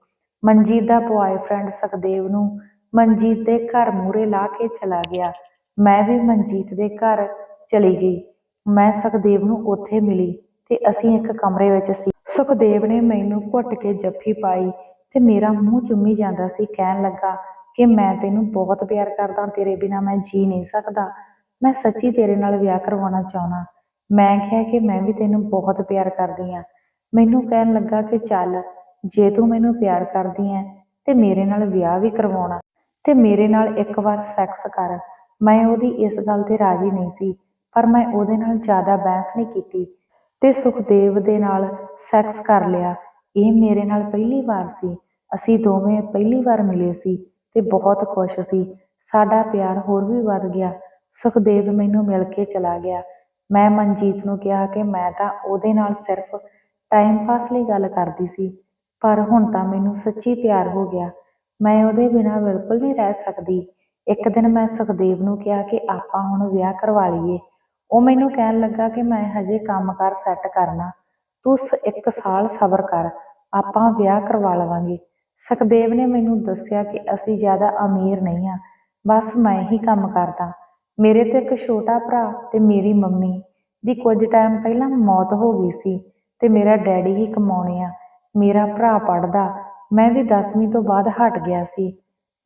ਮਨਜੀਤ ਦਾ ਬੁਆਏਫ੍ਰੈਂਡ ਸੁਖਦੇਵ ਨੂੰ ਮਨਜੀਤ ਦੇ ਘਰ ਮੂਰੇ ਲਾ ਕੇ ਚਲਾ ਗਿਆ। ਮੈਂ ਵੀ ਮਨਜੀਤ ਦੇ ਘਰ ਚਲੀ ਗਈ। ਮੈਂ ਸੁਖਦੇਵ ਨੂੰ ਉੱਥੇ ਮਿਲੀ ਤੇ ਅਸੀਂ ਇੱਕ ਕਮਰੇ ਵਿੱਚ ਸੀ। ਸੁਖਦੇਵ ਨੇ ਮੈਨੂੰ ਘੁੱਟ ਕੇ ਜੱਫੀ ਪਾਈ ਤੇ ਮੇਰਾ ਮੂੰਹ ਚੁੰਮੀ ਜਾਂਦਾ ਸੀ, ਕਹਿਣ ਲੱਗਾ ਕਿ ਮੈਂ ਤੈਨੂੰ ਬਹੁਤ ਪਿਆਰ ਕਰਦਾ, ਤੇਰੇ ਬਿਨਾ ਮੈਂ ਜੀ ਨਹੀਂ ਸਕਦਾ। ਮੈਂ ਸੱਚੀ ਤੇਰੇ ਨਾਲ ਵਿਆਹ ਕਰਵਾਉਣਾ ਚਾਹੁੰਦਾ। ਮੈਂ ਕਿਹਾ ਕਿ ਮੈਂ ਵੀ ਤੈਨੂੰ ਬਹੁਤ ਪਿਆਰ ਕਰਦੀ ਆ ਮੈਨੂੰ ਕਹਿਣ ਲੱਗਾ ਕਿ ਚੱਲ, ਜੇ ਤੂੰ ਮੈਨੂੰ ਪਿਆਰ ਕਰਦੀ ਐ ਤੇ ਮੇਰੇ ਨਾਲ ਵਿਆਹ ਵੀ ਕਰਵਾਉਣਾ, ਤੇ ਮੇਰੇ ਨਾਲ ਇੱਕ ਵਾਰ ਸੈਕਸ ਕਰ। ਮੈਂ ਉਹਦੀ ਇਸ ਗੱਲ ਤੇ ਰਾਜੀ ਨਹੀਂ ਸੀ, ਪਰ ਮੈਂ ਉਹਦੇ ਨਾਲ ਜ਼ਿਆਦਾ ਬਹਿਸ ਨਹੀਂ ਕੀਤੀ, ਤੇ ਸੁਖਦੇਵ ਦੇ ਨਾਲ ਸੈਕਸ ਕਰ ਲਿਆ। ਇਹ ਮੇਰੇ ਨਾਲ ਪਹਿਲੀ ਵਾਰ ਸੀ। ਅਸੀਂ ਦੋਵੇਂ ਪਹਿਲੀ ਵਾਰ ਮਿਲੇ ਸੀ ਤੇ ਬਹੁਤ ਖੁਸ਼ ਸੀ। ਸਾਡਾ ਪਿਆਰ ਹੋਰ ਵੀ ਵੱਧ ਗਿਆ। ਸੁਖਦੇਵ ਮੈਨੂੰ ਮਿਲ ਕੇ ਚਲਾ ਗਿਆ। ਮੈਂ ਮਨਜੀਤ ਨੂੰ ਕਿਹਾ ਕਿ ਮੈਂ ਤਾਂ ਉਹਦੇ ਨਾਲ ਸਿਰਫ ਟਾਈਮ ਪਾਸ ਲਈ ਗੱਲ ਕਰਦੀ ਸੀ, ਪਰ ਹੁਣ ਤਾਂ ਮੈਨੂੰ ਸੱਚੀ ਪਿਆਰ ਹੋ ਗਿਆ। ਮੈਂ ਉਹਦੇ ਬਿਨਾਂ ਬਿਲਕੁਲ ਨਹੀਂ ਰਹਿ ਸਕਦੀ। ਇੱਕ ਦਿਨ ਮੈਂ ਸੁਖਦੇਵ ਨੂੰ ਕਿਹਾ ਕਿ ਆਪਾਂ ਹੁਣ ਵਿਆਹ ਕਰਵਾ ਲਈਏ। ਉਹ ਮੈਨੂੰ ਕਹਿਣ ਲੱਗਾ ਕਿ ਮੈਂ ਹਜੇ ਕੰਮਕਾਰ ਸੈੱਟ ਕਰਨਾ। ਤੂੰ ਇੱਕ ਸਾਲ ਸਬਰ ਕਰ, ਆਪਾਂ ਵਿਆਹ ਕਰਵਾ ਲਵਾਂਗੇ। ਸੁਖਦੇਵ ਨੇ ਮੈਨੂੰ ਦੱਸਿਆ ਕਿ ਅਸੀਂ ਜ਼ਿਆਦਾ ਅਮੀਰ ਨਹੀਂ ਆ ਬਸ ਮੈਂ ਹੀ ਕੰਮ ਕਰਦਾ। ਮੇਰੇ ਤੇ ਇੱਕ ਛੋਟਾ ਭਰਾ ਤੇ ਮੇਰੀ ਮੰਮੀ ਦੀ ਕੁਝ ਟਾਈਮ ਪਹਿਲਾਂ ਮੌਤ ਹੋ ਗਈ ਸੀ ਤੇ ਮੇਰਾ ਡੈਡੀ ਹੀ ਕਮਾਉਣੇ ਆ। ਮੇਰਾ ਭਰਾ ਪੜਦਾ ਮੈਂ ਵੀ 10ਵੀਂ ਤੋਂ ਬਾਅਦ ਹਟ ਗਿਆ ਸੀ।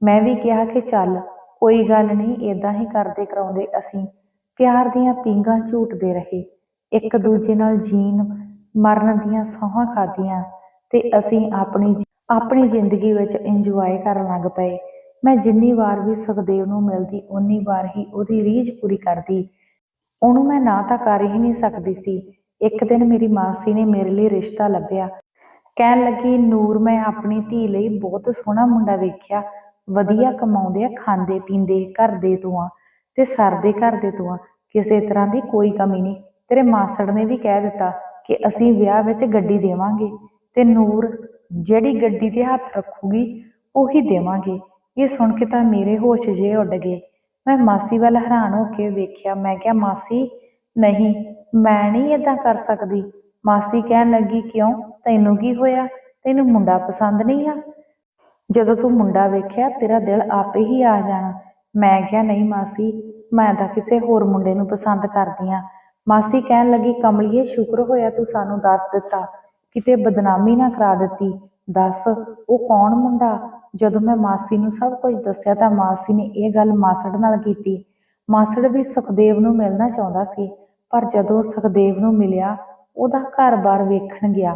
ਮੈਂ ਵੀ ਕਿਹਾ ਕਿ ਚੱਲ, ਕੋਈ ਗੱਲ ਨਹੀਂ ਇਦਾਂ ਹੀ ਕਰਦੇ ਕਰਾਉਂਦੇ ਅਸੀਂ। ਪਿਆਰ ਦੀਆਂ ਪੀਂਘਾਂ ਝੂਟਦੇ ਰਹੇ। ਇੱਕ ਦੂਜੇ ਨਾਲ ਜੀਣ, ਮਰਨ ਦੀਆਂ ਸੌਹਾਂ ਖਾਧੀਆਂ ਤੇ ਅਸੀਂ ਆਪਣੀ ਆਪਣੀ ਜ਼ਿੰਦਗੀ ਵਿੱਚ ਇੰਜੋਏ ਕਰਨ ਲੱਗ ਪਏ। ਮੈਂ ਜਿੰਨੀ ਵਾਰ ਵੀ ਸੁਖਦੇਵ ਨੂੰ ਮਿਲਦੀ ਉਨੀ ਵਾਰ ਹੀ ਉਹਦੀ ਰੀਝ ਪੂਰੀ ਕਰਦੀ। ਉਹਨੂੰ ਮੈਂ ਨਾ ਤਾਂ ਕਰ ਹੀ ਨਹੀਂ ਸਕਦੀ ਸੀ। ਇੱਕ ਦਿਨ ਮੇਰੀ ਮਾਸੀ ਨੇ ਮੇਰੇ ਲਈ ਰਿਸ਼ਤਾ ਲੱਭਿਆ। ਕਹਿਣ ਲੱਗੀ, ਨੂਰ, ਮੈਂ ਆਪਣੀ ਧੀ ਲਈ ਬਹੁਤ ਸੋਹਣਾ ਮੁੰਡਾ ਵੇਖਿਆ। ਵਧੀਆ ਕਮਾਉਂਦੇ ਆ ਖਾਂਦੇ ਪੀਂਦੇ, ਘਰ ਦੇ ਤੂੰ ਆ ਤੇ ਸਰਦੇ ਘਰ ਦੇ ਤੂੰ ਆ ਕਿਸੇ ਤਰ੍ਹਾਂ ਦੀ ਕੋਈ ਕਮੀ ਨਹੀਂ। ਤੇਰੇ ਮਾਸੜ ਨੇ ਵੀ ਕਹਿ ਦਿੱਤਾ ਕਿ ਅਸੀਂ ਵਿਆਹ ਵਿੱਚ ਗੱਡੀ ਦੇਵਾਂਗੇ ਤੇ ਨੂਰ ਜਿਹੜੀ ਗੱਡੀ ਤੇ ਹੱਥ ਰੱਖੂਗੀ, ਉਹੀ ਦੇਵਾਂਗੇ। ਇਹ ਸੁਣ ਕੇ ਤਾਂ ਮੇਰੇ ਹੋਸ਼ ਜੇ ਉੱਡ ਗਏ। ਮੈਂ ਮਾਸੀ ਵੱਲ ਹੈਰਾਨ ਹੋ ਕੇ ਵੇਖਿਆ। ਮੈਂ ਕਿਹਾ, ਮਾਸੀ, ਨਹੀਂ, ਮੈਂ ਨਹੀਂ ਇਦਾਂ ਕਰ ਸਕਦੀ। ਮਾਸੀ ਕਹਿਣ ਲੱਗੀ, ਕਿਉਂ? ਤੈਨੂੰ ਕੀ ਹੋਇਆ? ਤੈਨੂੰ ਮੁੰਡਾ ਪਸੰਦ ਨਹੀਂ ਆ? ਜਦੋਂ ਤੂੰ ਮੁੰਡਾ ਵੇਖਿਆ, ਤੇਰਾ ਦਿਲ ਆਪੇ ਹੀ ਆ ਜਾਣਾ। ਮੈਂ ਕਿਹਾ, ਨਹੀਂ ਮਾਸੀ, ਮੈਂ ਤਾਂ ਕਿਸੇ ਹੋਰ ਮੁੰਡੇ ਨੂੰ ਪਸੰਦ ਕਰਦੀ ਆ। ਮਾਸੀ ਕਹਿਣ ਲੱਗੀ, ਕਮਲੀਏ, ਸ਼ੁਕਰ ਹੋਇਆ ਤੂੰ ਸਾਨੂੰ ਦੱਸ ਦਿੱਤਾ। ਕਿਤੇ ਬਦਨਾਮੀ ਨਾ ਕਰਾ ਦਿੱਤੀ। ਦੱਸ, ਉਹ ਕੌਣ ਮੁੰਡਾ? ਜਦੋਂ ਮੈਂ ਮਾਸੀ ਨੂੰ ਸਭ ਕੁਝ ਦੱਸਿਆ ਤਾਂ ਮਾਸੀ ਨੇ ਇਹ ਗੱਲ ਮਾਸੜ ਨਾਲ ਕੀਤੀ। ਮਾਸੜ ਵੀ ਸੁਖਦੇਵ ਨੂੰ ਮਿਲਣਾ ਚਾਹੁੰਦਾ ਸੀ, ਪਰ ਜਦੋਂ ਸੁਖਦੇਵ ਨੂੰ ਮਿਲਿਆ, ਉਹਦਾ ਘਰ-ਬਾਰ ਵੇਖਣ ਗਿਆ।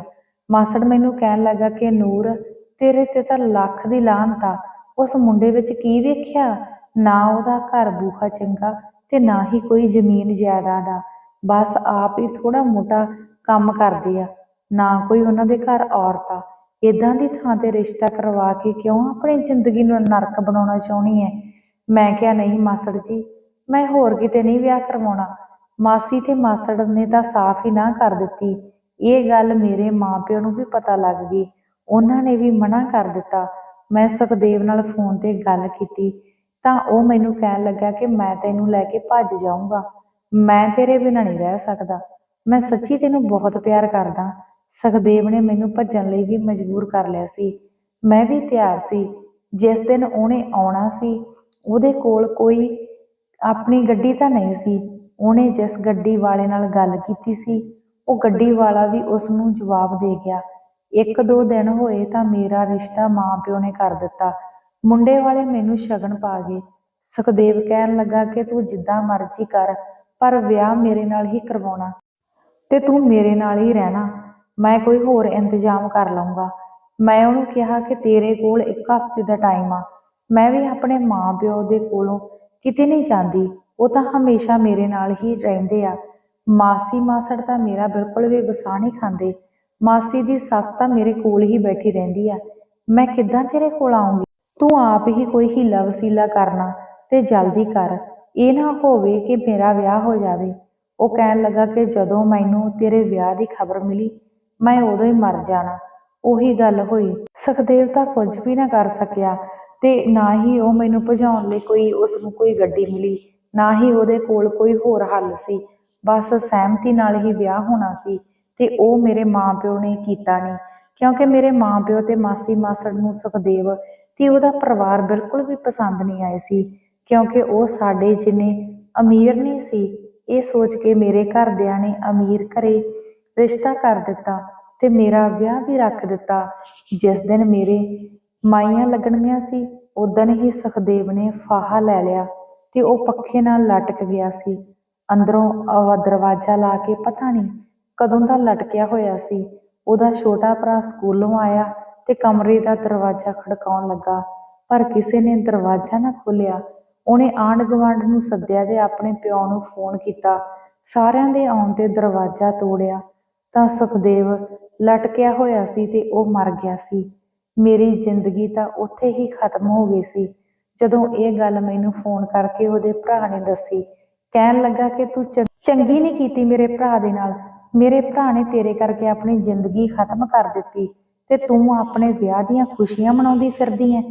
ਮਾਸੜ ਮੈਨੂੰ ਕਹਿਣ ਲੱਗਾ ਕਿ, ਨੂਰ, ਤੇਰੇ ਤੇ ਤਾਂ ਲੱਖ ਦੀ ਲਾਹਨਤ ਆ। ਉਸ ਮੁੰਡੇ ਵਿੱਚ ਕੀ ਵੇਖਿਆ? ਨਾ ਉਹਦਾ ਘਰ ਬੂਹਾ ਚੰਗਾ ਤੇ ਨਾ ਹੀ ਕੋਈ ਜ਼ਮੀਨ ਜਾਇਦਾਦ ਆ। ਬਸ ਆਪ ਹੀ ਥੋੜਾ ਮੋਟਾ ਕੰਮ ਕਰਦੇ ਆ। ਨਾ ਕੋਈ ਉਹਨਾਂ ਦੇ ਘਰ ਔਰਤ ਆ। ਇਦਾਂ ਦੀ ਥਾਂ ਤੇ ਰਿਸ਼ਤਾ ਕਰਵਾ ਕੇ ਕਿਉਂ ਆਪਣੀ ਜ਼ਿੰਦਗੀ ਨੂੰ ਨਰਕ ਬਣਾਉਣਾ ਚਾਹੁੰਦੀ ਹੈ ਮੈਂ ਕਿਹਾ, ਨਹੀਂ ਮਾਸੜ ਜੀ, ਮੈਂ ਹੋਰ ਕਿਤੇ ਨਹੀਂ ਵਿਆਹ ਕਰਵਾਉਣਾ। ਮਾਸੀ ਤੇ ਮਾਸੜ ਨੇ ਤਾਂ ਸਾਫ਼ ਹੀ ਨਾ ਕਰ ਦਿੱਤੀ। ਇਹ ਗੱਲ ਮੇਰੇ ਮਾਪਿਓ ਨੂੰ ਵੀ ਪਤਾ ਲੱਗ ਗਈ। ਉਹਨਾਂ ਨੇ ਵੀ ਮਨਾ ਕਰ ਦਿੱਤਾ। ਮੈਂ ਸੁਖਦੇਵ ਨਾਲ ਫੋਨ ਤੇ ਗੱਲ ਕੀਤੀ। ਤਾਂ ਉਹ ਮੈਨੂੰ ਕਹਿਣ ਲੱਗਾ ਕਿ ਮੈਂ ਤੈਨੂੰ ਲੈ ਕੇ ਭੱਜ ਜਾਊਂਗਾ। ਮੈਂ ਤੇਰੇ ਬਿਨਾਂ ਨਹੀਂ ਰਹਿ ਸਕਦਾ। ਮੈਂ ਸੱਚੀ ਤੈਨੂੰ ਬਹੁਤ ਪਿਆਰ ਕਰਦਾ। ਸੁਖਦੇਵ ਨੇ ਮੈਨੂੰ ਭੱਜਣ ਲਈ ਵੀ ਮਜਬੂਰ ਕਰ ਲਿਆ ਸੀ। ਮੈਂ ਵੀ ਤਿਆਰ ਸੀ। ਜਿਸ ਦਿਨ ਉਹਨੇ ਆਉਣਾ ਸੀ, ਉਹਦੇ ਕੋਲ ਕੋਈ ਆਪਣੀ ਗੱਡੀ ਤਾਂ ਨਹੀਂ ਸੀ। ਉਹਨੇ ਜਿਸ ਗੱਡੀ ਵਾਲੇ ਨਾਲ ਗੱਲ ਕੀਤੀ ਸੀ, ਉਹ ਗੱਡੀ ਵਾਲਾ ਵੀ ਉਸ ਨੂੰ ਜਵਾਬ ਦੇ ਗਿਆ। ਇੱਕ ਦੋ ਦਿਨ ਹੋਏ ਤਾਂ ਮੇਰਾ ਰਿਸ਼ਤਾ ਮਾਂ ਪਿਓ ਨੇ ਕਰ ਦਿੱਤਾ। ਮੁੰਡੇ ਵਾਲੇ ਮੈਨੂੰ ਸ਼ਗਨ ਪਾ ਗਏ। ਸੁਖਦੇਵ ਕਹਿਣ ਲੱਗਾ ਕਿ ਤੂੰ ਜਿੱਦਾਂ ਮਰਜ਼ੀ ਕਰ, ਪਰ ਵਿਆਹ ਮੇਰੇ ਨਾਲ ਹੀ ਕਰਵਾਉਣਾ ਤੇ ਤੂੰ ਮੇਰੇ ਨਾਲ ਹੀ ਰਹਿਣਾ। ਮੈਂ ਕੋਈ ਹੋਰ ਇੰਤਜ਼ਾਮ ਕਰ ਲਵਾਂਗਾ ਮੈਂ ਉਹਨੂੰ ਕਿਹਾ ਕਿ ਤੇਰੇ ਕੋਲ ਇੱਕ ਹਫ਼ਤੇ ਦਾ ਟਾਈਮ ਆ। ਮੈਂ ਵੀ ਆਪਣੇ ਮਾਂ-ਪਿਓ ਦੇ ਕੋਲੋਂ ਕਿਤੇ ਨਹੀਂ ਜਾਂਦੀ। ਉਹ ਤਾਂ ਹਮੇਸ਼ਾ ਮੇਰੇ ਨਾਲ ਹੀ ਰਹਿੰਦੇ ਆ। ਮਾਸੀ ਮਾਸੜ ਤਾਂ ਮੇਰਾ ਬਿਲਕੁਲ ਵੀ ਵਸਾ ਨਹੀਂ ਖਾਂਦੇ। ਮਾਸੀ ਦੀ ਸੱਸ ਤਾਂ ਮੇਰੇ ਕੋਲ ਹੀ ਬੈਠੀ ਰਹਿੰਦੀ ਆ। ਮੈਂ ਕਿੱਦਾਂ ਤੇਰੇ ਕੋਲ ਆਉਂਗੀ ਤੂੰ ਆਪ ਹੀ ਕੋਈ ਹੀਲਾ ਵਸੀਲਾ ਕਰਨਾ ਤੇ ਜਲਦੀ ਕਰ। ਇਹ ਨਾ ਹੋਵੇ ਕਿ ਮੇਰਾ ਵਿਆਹ ਹੋ ਜਾਵੇ। ਉਹ ਕਹਿਣ ਲੱਗਾ ਕਿ ਜਦੋਂ ਮੈਨੂੰ ਤੇਰੇ ਵਿਆਹ ਦੀ ਖਬਰ ਮਿਲੀ ਮੈਂ ਉਦੋਂ ਹੀ ਮਰ ਜਾਣਾ। ਉਹੀ ਗੱਲ ਹੋਈ। ਸੁਖਦੇਵ ਤਾਂ ਕੁਝ ਵੀ ਨਾ ਕਰ ਸਕਿਆ ਤੇ ਨਾ ਹੀ ਉਹ ਮੈਨੂੰ ਭਜਾਉਣ ਲਈ ਕੋਈ ਉਸ ਨੂੰ ਕੋਈ ਗੱਡੀ ਮਿਲੀ, ਨਾ ਹੀ ਉਹਦੇ ਕੋਲ ਕੋਈ ਹੋਰ ਹੱਲ ਸੀ। ਬਸ ਸਹਿਮਤੀ ਨਾਲ ਹੀ ਵਿਆਹ ਹੋਣਾ ਸੀ ਤੇ ਉਹ ਮੇਰੇ ਮਾਪਿਓ ਨੇ ਕੀਤਾ ਨਹੀਂ। ਕਿਉਂਕਿ ਮੇਰੇ ਮਾਪਿਓ ਤੇ ਮਾਸੀ ਮਾਸੜ ਨੂੰ ਸੁਖਦੇਵ ਤੇ ਉਹਦਾ ਪਰਿਵਾਰ ਬਿਲਕੁਲ ਵੀ ਪਸੰਦ ਨਹੀਂ ਆਏ ਸੀ। ਕਿਉਂਕਿ ਉਹ ਸਾਡੇ ਜਿੰਨੇ ਅਮੀਰ ਨਹੀਂ ਸੀ, ਇਹ ਸੋਚ ਕੇ ਮੇਰੇ ਘਰਦਿਆਂ ਨੇ ਅਮੀਰ ਘਰੇ ਰਿਸ਼ਤਾ ਕਰ ਦਿੱਤਾ ਤੇ ਮੇਰਾ ਵਿਆਹ ਵੀ ਰੱਖ ਦਿੱਤਾ। ਜਿਸ ਦਿਨ ਮੇਰੇ ਮਾਈਆਂ ਲੱਗਣੀਆਂ ਸੀ ਉਦੋਂ ਹੀ ਸੁਖਦੇਵ ਨੇ ਫਾਹਾ ਲੈ ਲਿਆ ਤੇ ਉਹ ਪੱਖੇ ਨਾਲ ਲਟਕ ਗਿਆ ਸੀ। ਅੰਦਰੋਂ ਦਰਵਾਜ਼ਾ ਲਾ ਕੇ ਪਤਾ ਨਹੀਂ ਕਦੋਂ ਦਾ ਲਟਕਿਆ ਹੋਇਆ ਸੀ। ਉਹਦਾ ਛੋਟਾ ਭਰਾ ਸਕੂਲੋਂ ਆਇਆ ਤੇ ਕਮਰੇ ਦਾ ਦਰਵਾਜ਼ਾ ਖੜਕਾਉਣ ਲੱਗਾ, ਪਰ ਕਿਸੇ ਨੇ ਦਰਵਾਜ਼ਾ ਨਾ ਖੋਲ੍ਹਿਆ। ਉਹਨੇ ਆਂਢ ਗੁਆਂਢ ਨੂੰ ਸੱਦਿਆ ਤੇ ਆਪਣੇ ਪਿਓ ਨੂੰ ਫੋਨ ਕੀਤਾ। ਸਾਰਿਆਂ ਦੇ ਆਉਣ ਤੇ ਦਰਵਾਜ਼ਾ ਤੋੜਿਆ। ਤਾਂ ਸੁਖਦੇਵ ਲਟਕਿਆ ਹੋਇਆ ਸੀ ਤੇ ਉਹ ਮਰ ਗਿਆ ਸੀ। ਮੇਰੀ ਜ਼ਿੰਦਗੀ ਤਾਂ ਉੱਥੇ ਹੀ ਖਤਮ ਹੋ ਗਈ ਸੀ। ਜਦੋਂ ਇਹ ਗੱਲ ਮੈਨੂੰ ਫੋਨ ਕਰਕੇ ਉਹਦੇ ਭਰਾ ਨੇ ਦੱਸੀ, ਕਹਿਣ ਲੱਗਾ ਕਿ ਤੂੰ ਚੰਗੀ ਨਹੀਂ ਕੀਤੀ ਮੇਰੇ ਭਰਾ ਦੇ ਨਾਲ। ਮੇਰੇ ਭਰਾ ਨੇ ਤੇਰੇ ਕਰਕੇ ਆਪਣੀ ਜ਼ਿੰਦਗੀ ਖਤਮ ਕਰ ਦਿੱਤੀ ਤੇ ਤੂੰ ਆਪਣੇ ਵਿਆਹ ਦੀਆਂ ਖੁਸ਼ੀਆਂ ਮਨਾਉਂਦੀ ਫਿਰਦੀ ਐ।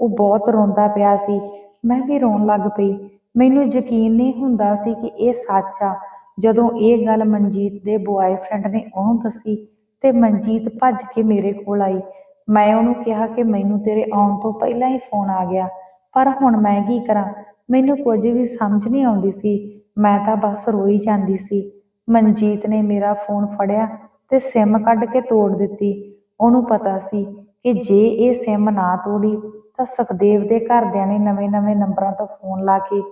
ਉਹ ਬਹੁਤ ਰੋਂਦਾ ਪਿਆ ਸੀ। ਮੈਂ ਵੀ ਰੋਣ ਲੱਗ ਪਈ। ਮੈਨੂੰ ਯਕੀਨ ਨਹੀਂ ਹੁੰਦਾ ਸੀ ਕਿ ਇਹ ਸੱਚ ਆ। ਜਦੋਂ ਇਹ ਗੱਲ ਮਨਜੀਤ ਦੇ ਬੁਆਏਫ੍ਰੈਂਡ ਨੇ ਉਹਨੂੰ ਦੱਸੀ ਤੇ ਮਨਜੀਤ ਭੱਜ ਕੇ ਮੇਰੇ ਕੋਲ ਆਈ। ਮੈਂ ਉਹਨੂੰ ਕਿਹਾ ਕਿ ਮੈਨੂੰ ਤੇਰੇ ਆਉਣ ਤੋਂ ਪਹਿਲਾਂ ਹੀ ਫੋਨ ਆ ਗਿਆ, ਪਰ ਹੁਣ ਮੈਂ ਕੀ ਕਰਾਂ? ਮੈਨੂੰ ਕੁਝ ਵੀ ਸਮਝ ਨਹੀਂ ਆਉਂਦੀ ਸੀ। ਮੈਂ ਤਾਂ ਬਸ ਰੋਈ ਜਾਂਦੀ ਸੀ। ਮਨਜੀਤ ਨੇ ਮੇਰਾ ਫੋਨ ਫੜਿਆ ਤੇ ਸਿਮ ਕੱਢ ਕੇ ਤੋੜ ਦਿੱਤੀ। ਉਹਨੂੰ ਪਤਾ ਸੀ ਕਿ ਜੇ ਇਹ ਸਿਮ ਨਾ ਤੋੜੀ ਤਾਂ ਸੁਖਦੇਵ ਦੇ ਘਰਦਿਆਂ ਨੇ ਨਵੇਂ-ਨਵੇਂ ਨੰਬਰਾਂ ਤੋਂ ਫੋਨ ਲਾ ਕੇ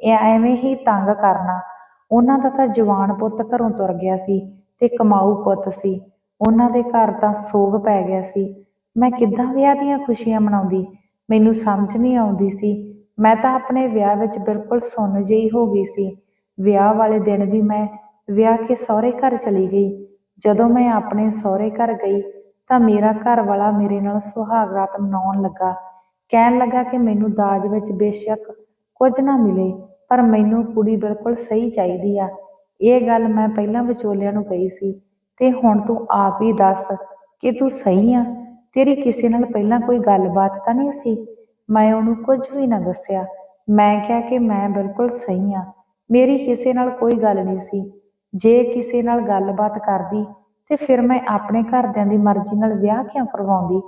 ਐਵੇਂ ਹੀ ਤੰਗ ਕਰਨਾ ਉਹਨਾਂ ਦਾ ਤਾਂ ਜਵਾਨ ਪੁੱਤ ਘਰੋਂ ਤੁਰ ਗਿਆ ਸੀ ਤੇ ਕਮਾਊ ਪੁੱਤ ਸੀ। ਉਹਨਾਂ ਦੇ ਘਰ ਤਾਂ ਸੋਗ ਪੈ ਗਿਆ ਸੀ। ਮੈਂ ਕਿੱਦਾਂ ਵਿਆਹ ਦੀਆਂ ਖੁਸ਼ੀਆਂ ਮਨਾਉਂਦੀ? ਮੈਨੂੰ ਸਮਝ ਨਹੀਂ ਆਉਂਦੀ ਸੀ। ਮੈਂ ਤਾਂ ਆਪਣੇ ਵਿਆਹ ਵਿੱਚ ਬਿਲਕੁਲ ਸੁੰਨ ਜਿਹੀ ਹੋ ਗਈ ਸੀ। ਵਿਆਹ ਵਾਲੇ ਦਿਨ ਵੀ ਮੈਂ ਵਿਆਹ ਕੇ ਸਹੁਰੇ ਘਰ ਚਲੀ ਗਈ। ਜਦੋਂ ਮੈਂ ਆਪਣੇ ਸਹੁਰੇ ਘਰ ਗਈ ਤਾਂ ਮੇਰਾ ਘਰ ਵਾਲਾ ਮੇਰੇ ਨਾਲ ਸੁਹਾਗ ਰਾਤ ਮਨਾਉਣ ਲੱਗਾ। ਕਹਿਣ ਲੱਗਾ ਕਿ ਮੈਨੂੰ ਦਾਜ ਵਿੱਚ ਬੇਸ਼ੱਕ ਕੁਝ ਨਾ ਮਿਲੇ। ਪਰ ਮੈਨੂੰ ਕੁੜੀ ਬਿਲਕੁਲ ਸਹੀ ਚਾਹੀਦੀ ਆ। ਇਹ ਗੱਲ ਮੈਂ ਪਹਿਲਾਂ ਵਿਚੋਲਿਆਂ ਨੂੰ ਕਹੀ ਸੀ, ਤੇ ਹੁਣ ਤੂੰ ਆਪ ਹੀ ਦੱਸ ਕਿ ਤੂੰ ਸਹੀ ਆ। ਤੇਰੀ ਕਿਸੇ ਨਾਲ ਪਹਿਲਾਂ ਕੋਈ ਗੱਲਬਾਤ ਤਾਂ ਨਹੀਂ ਸੀ? ਮੈਂ ਉਹਨੂੰ ਕੁਝ ਵੀ ਨਾ ਦੱਸਿਆ। ਮੈਂ ਕਿਹਾ ਕਿ ਮੈਂ ਬਿਲਕੁਲ ਸਹੀ ਆ। ਮੇਰੀ ਕਿਸੇ ਨਾਲ ਕੋਈ ਗੱਲ ਨਹੀਂ ਸੀ। ਜੇ ਕਿਸੇ ਨਾਲ ਗੱਲਬਾਤ ਕਰਦੀ, ਤੇ ਫਿਰ ਮੈਂ ਆਪਣੇ ਘਰਦਿਆਂ ਦੀ ਮਰਜ਼ੀ ਨਾਲ ਵਿਆਹ ਕਿਉਂ ਕਰਵਾਉਂਦੀ?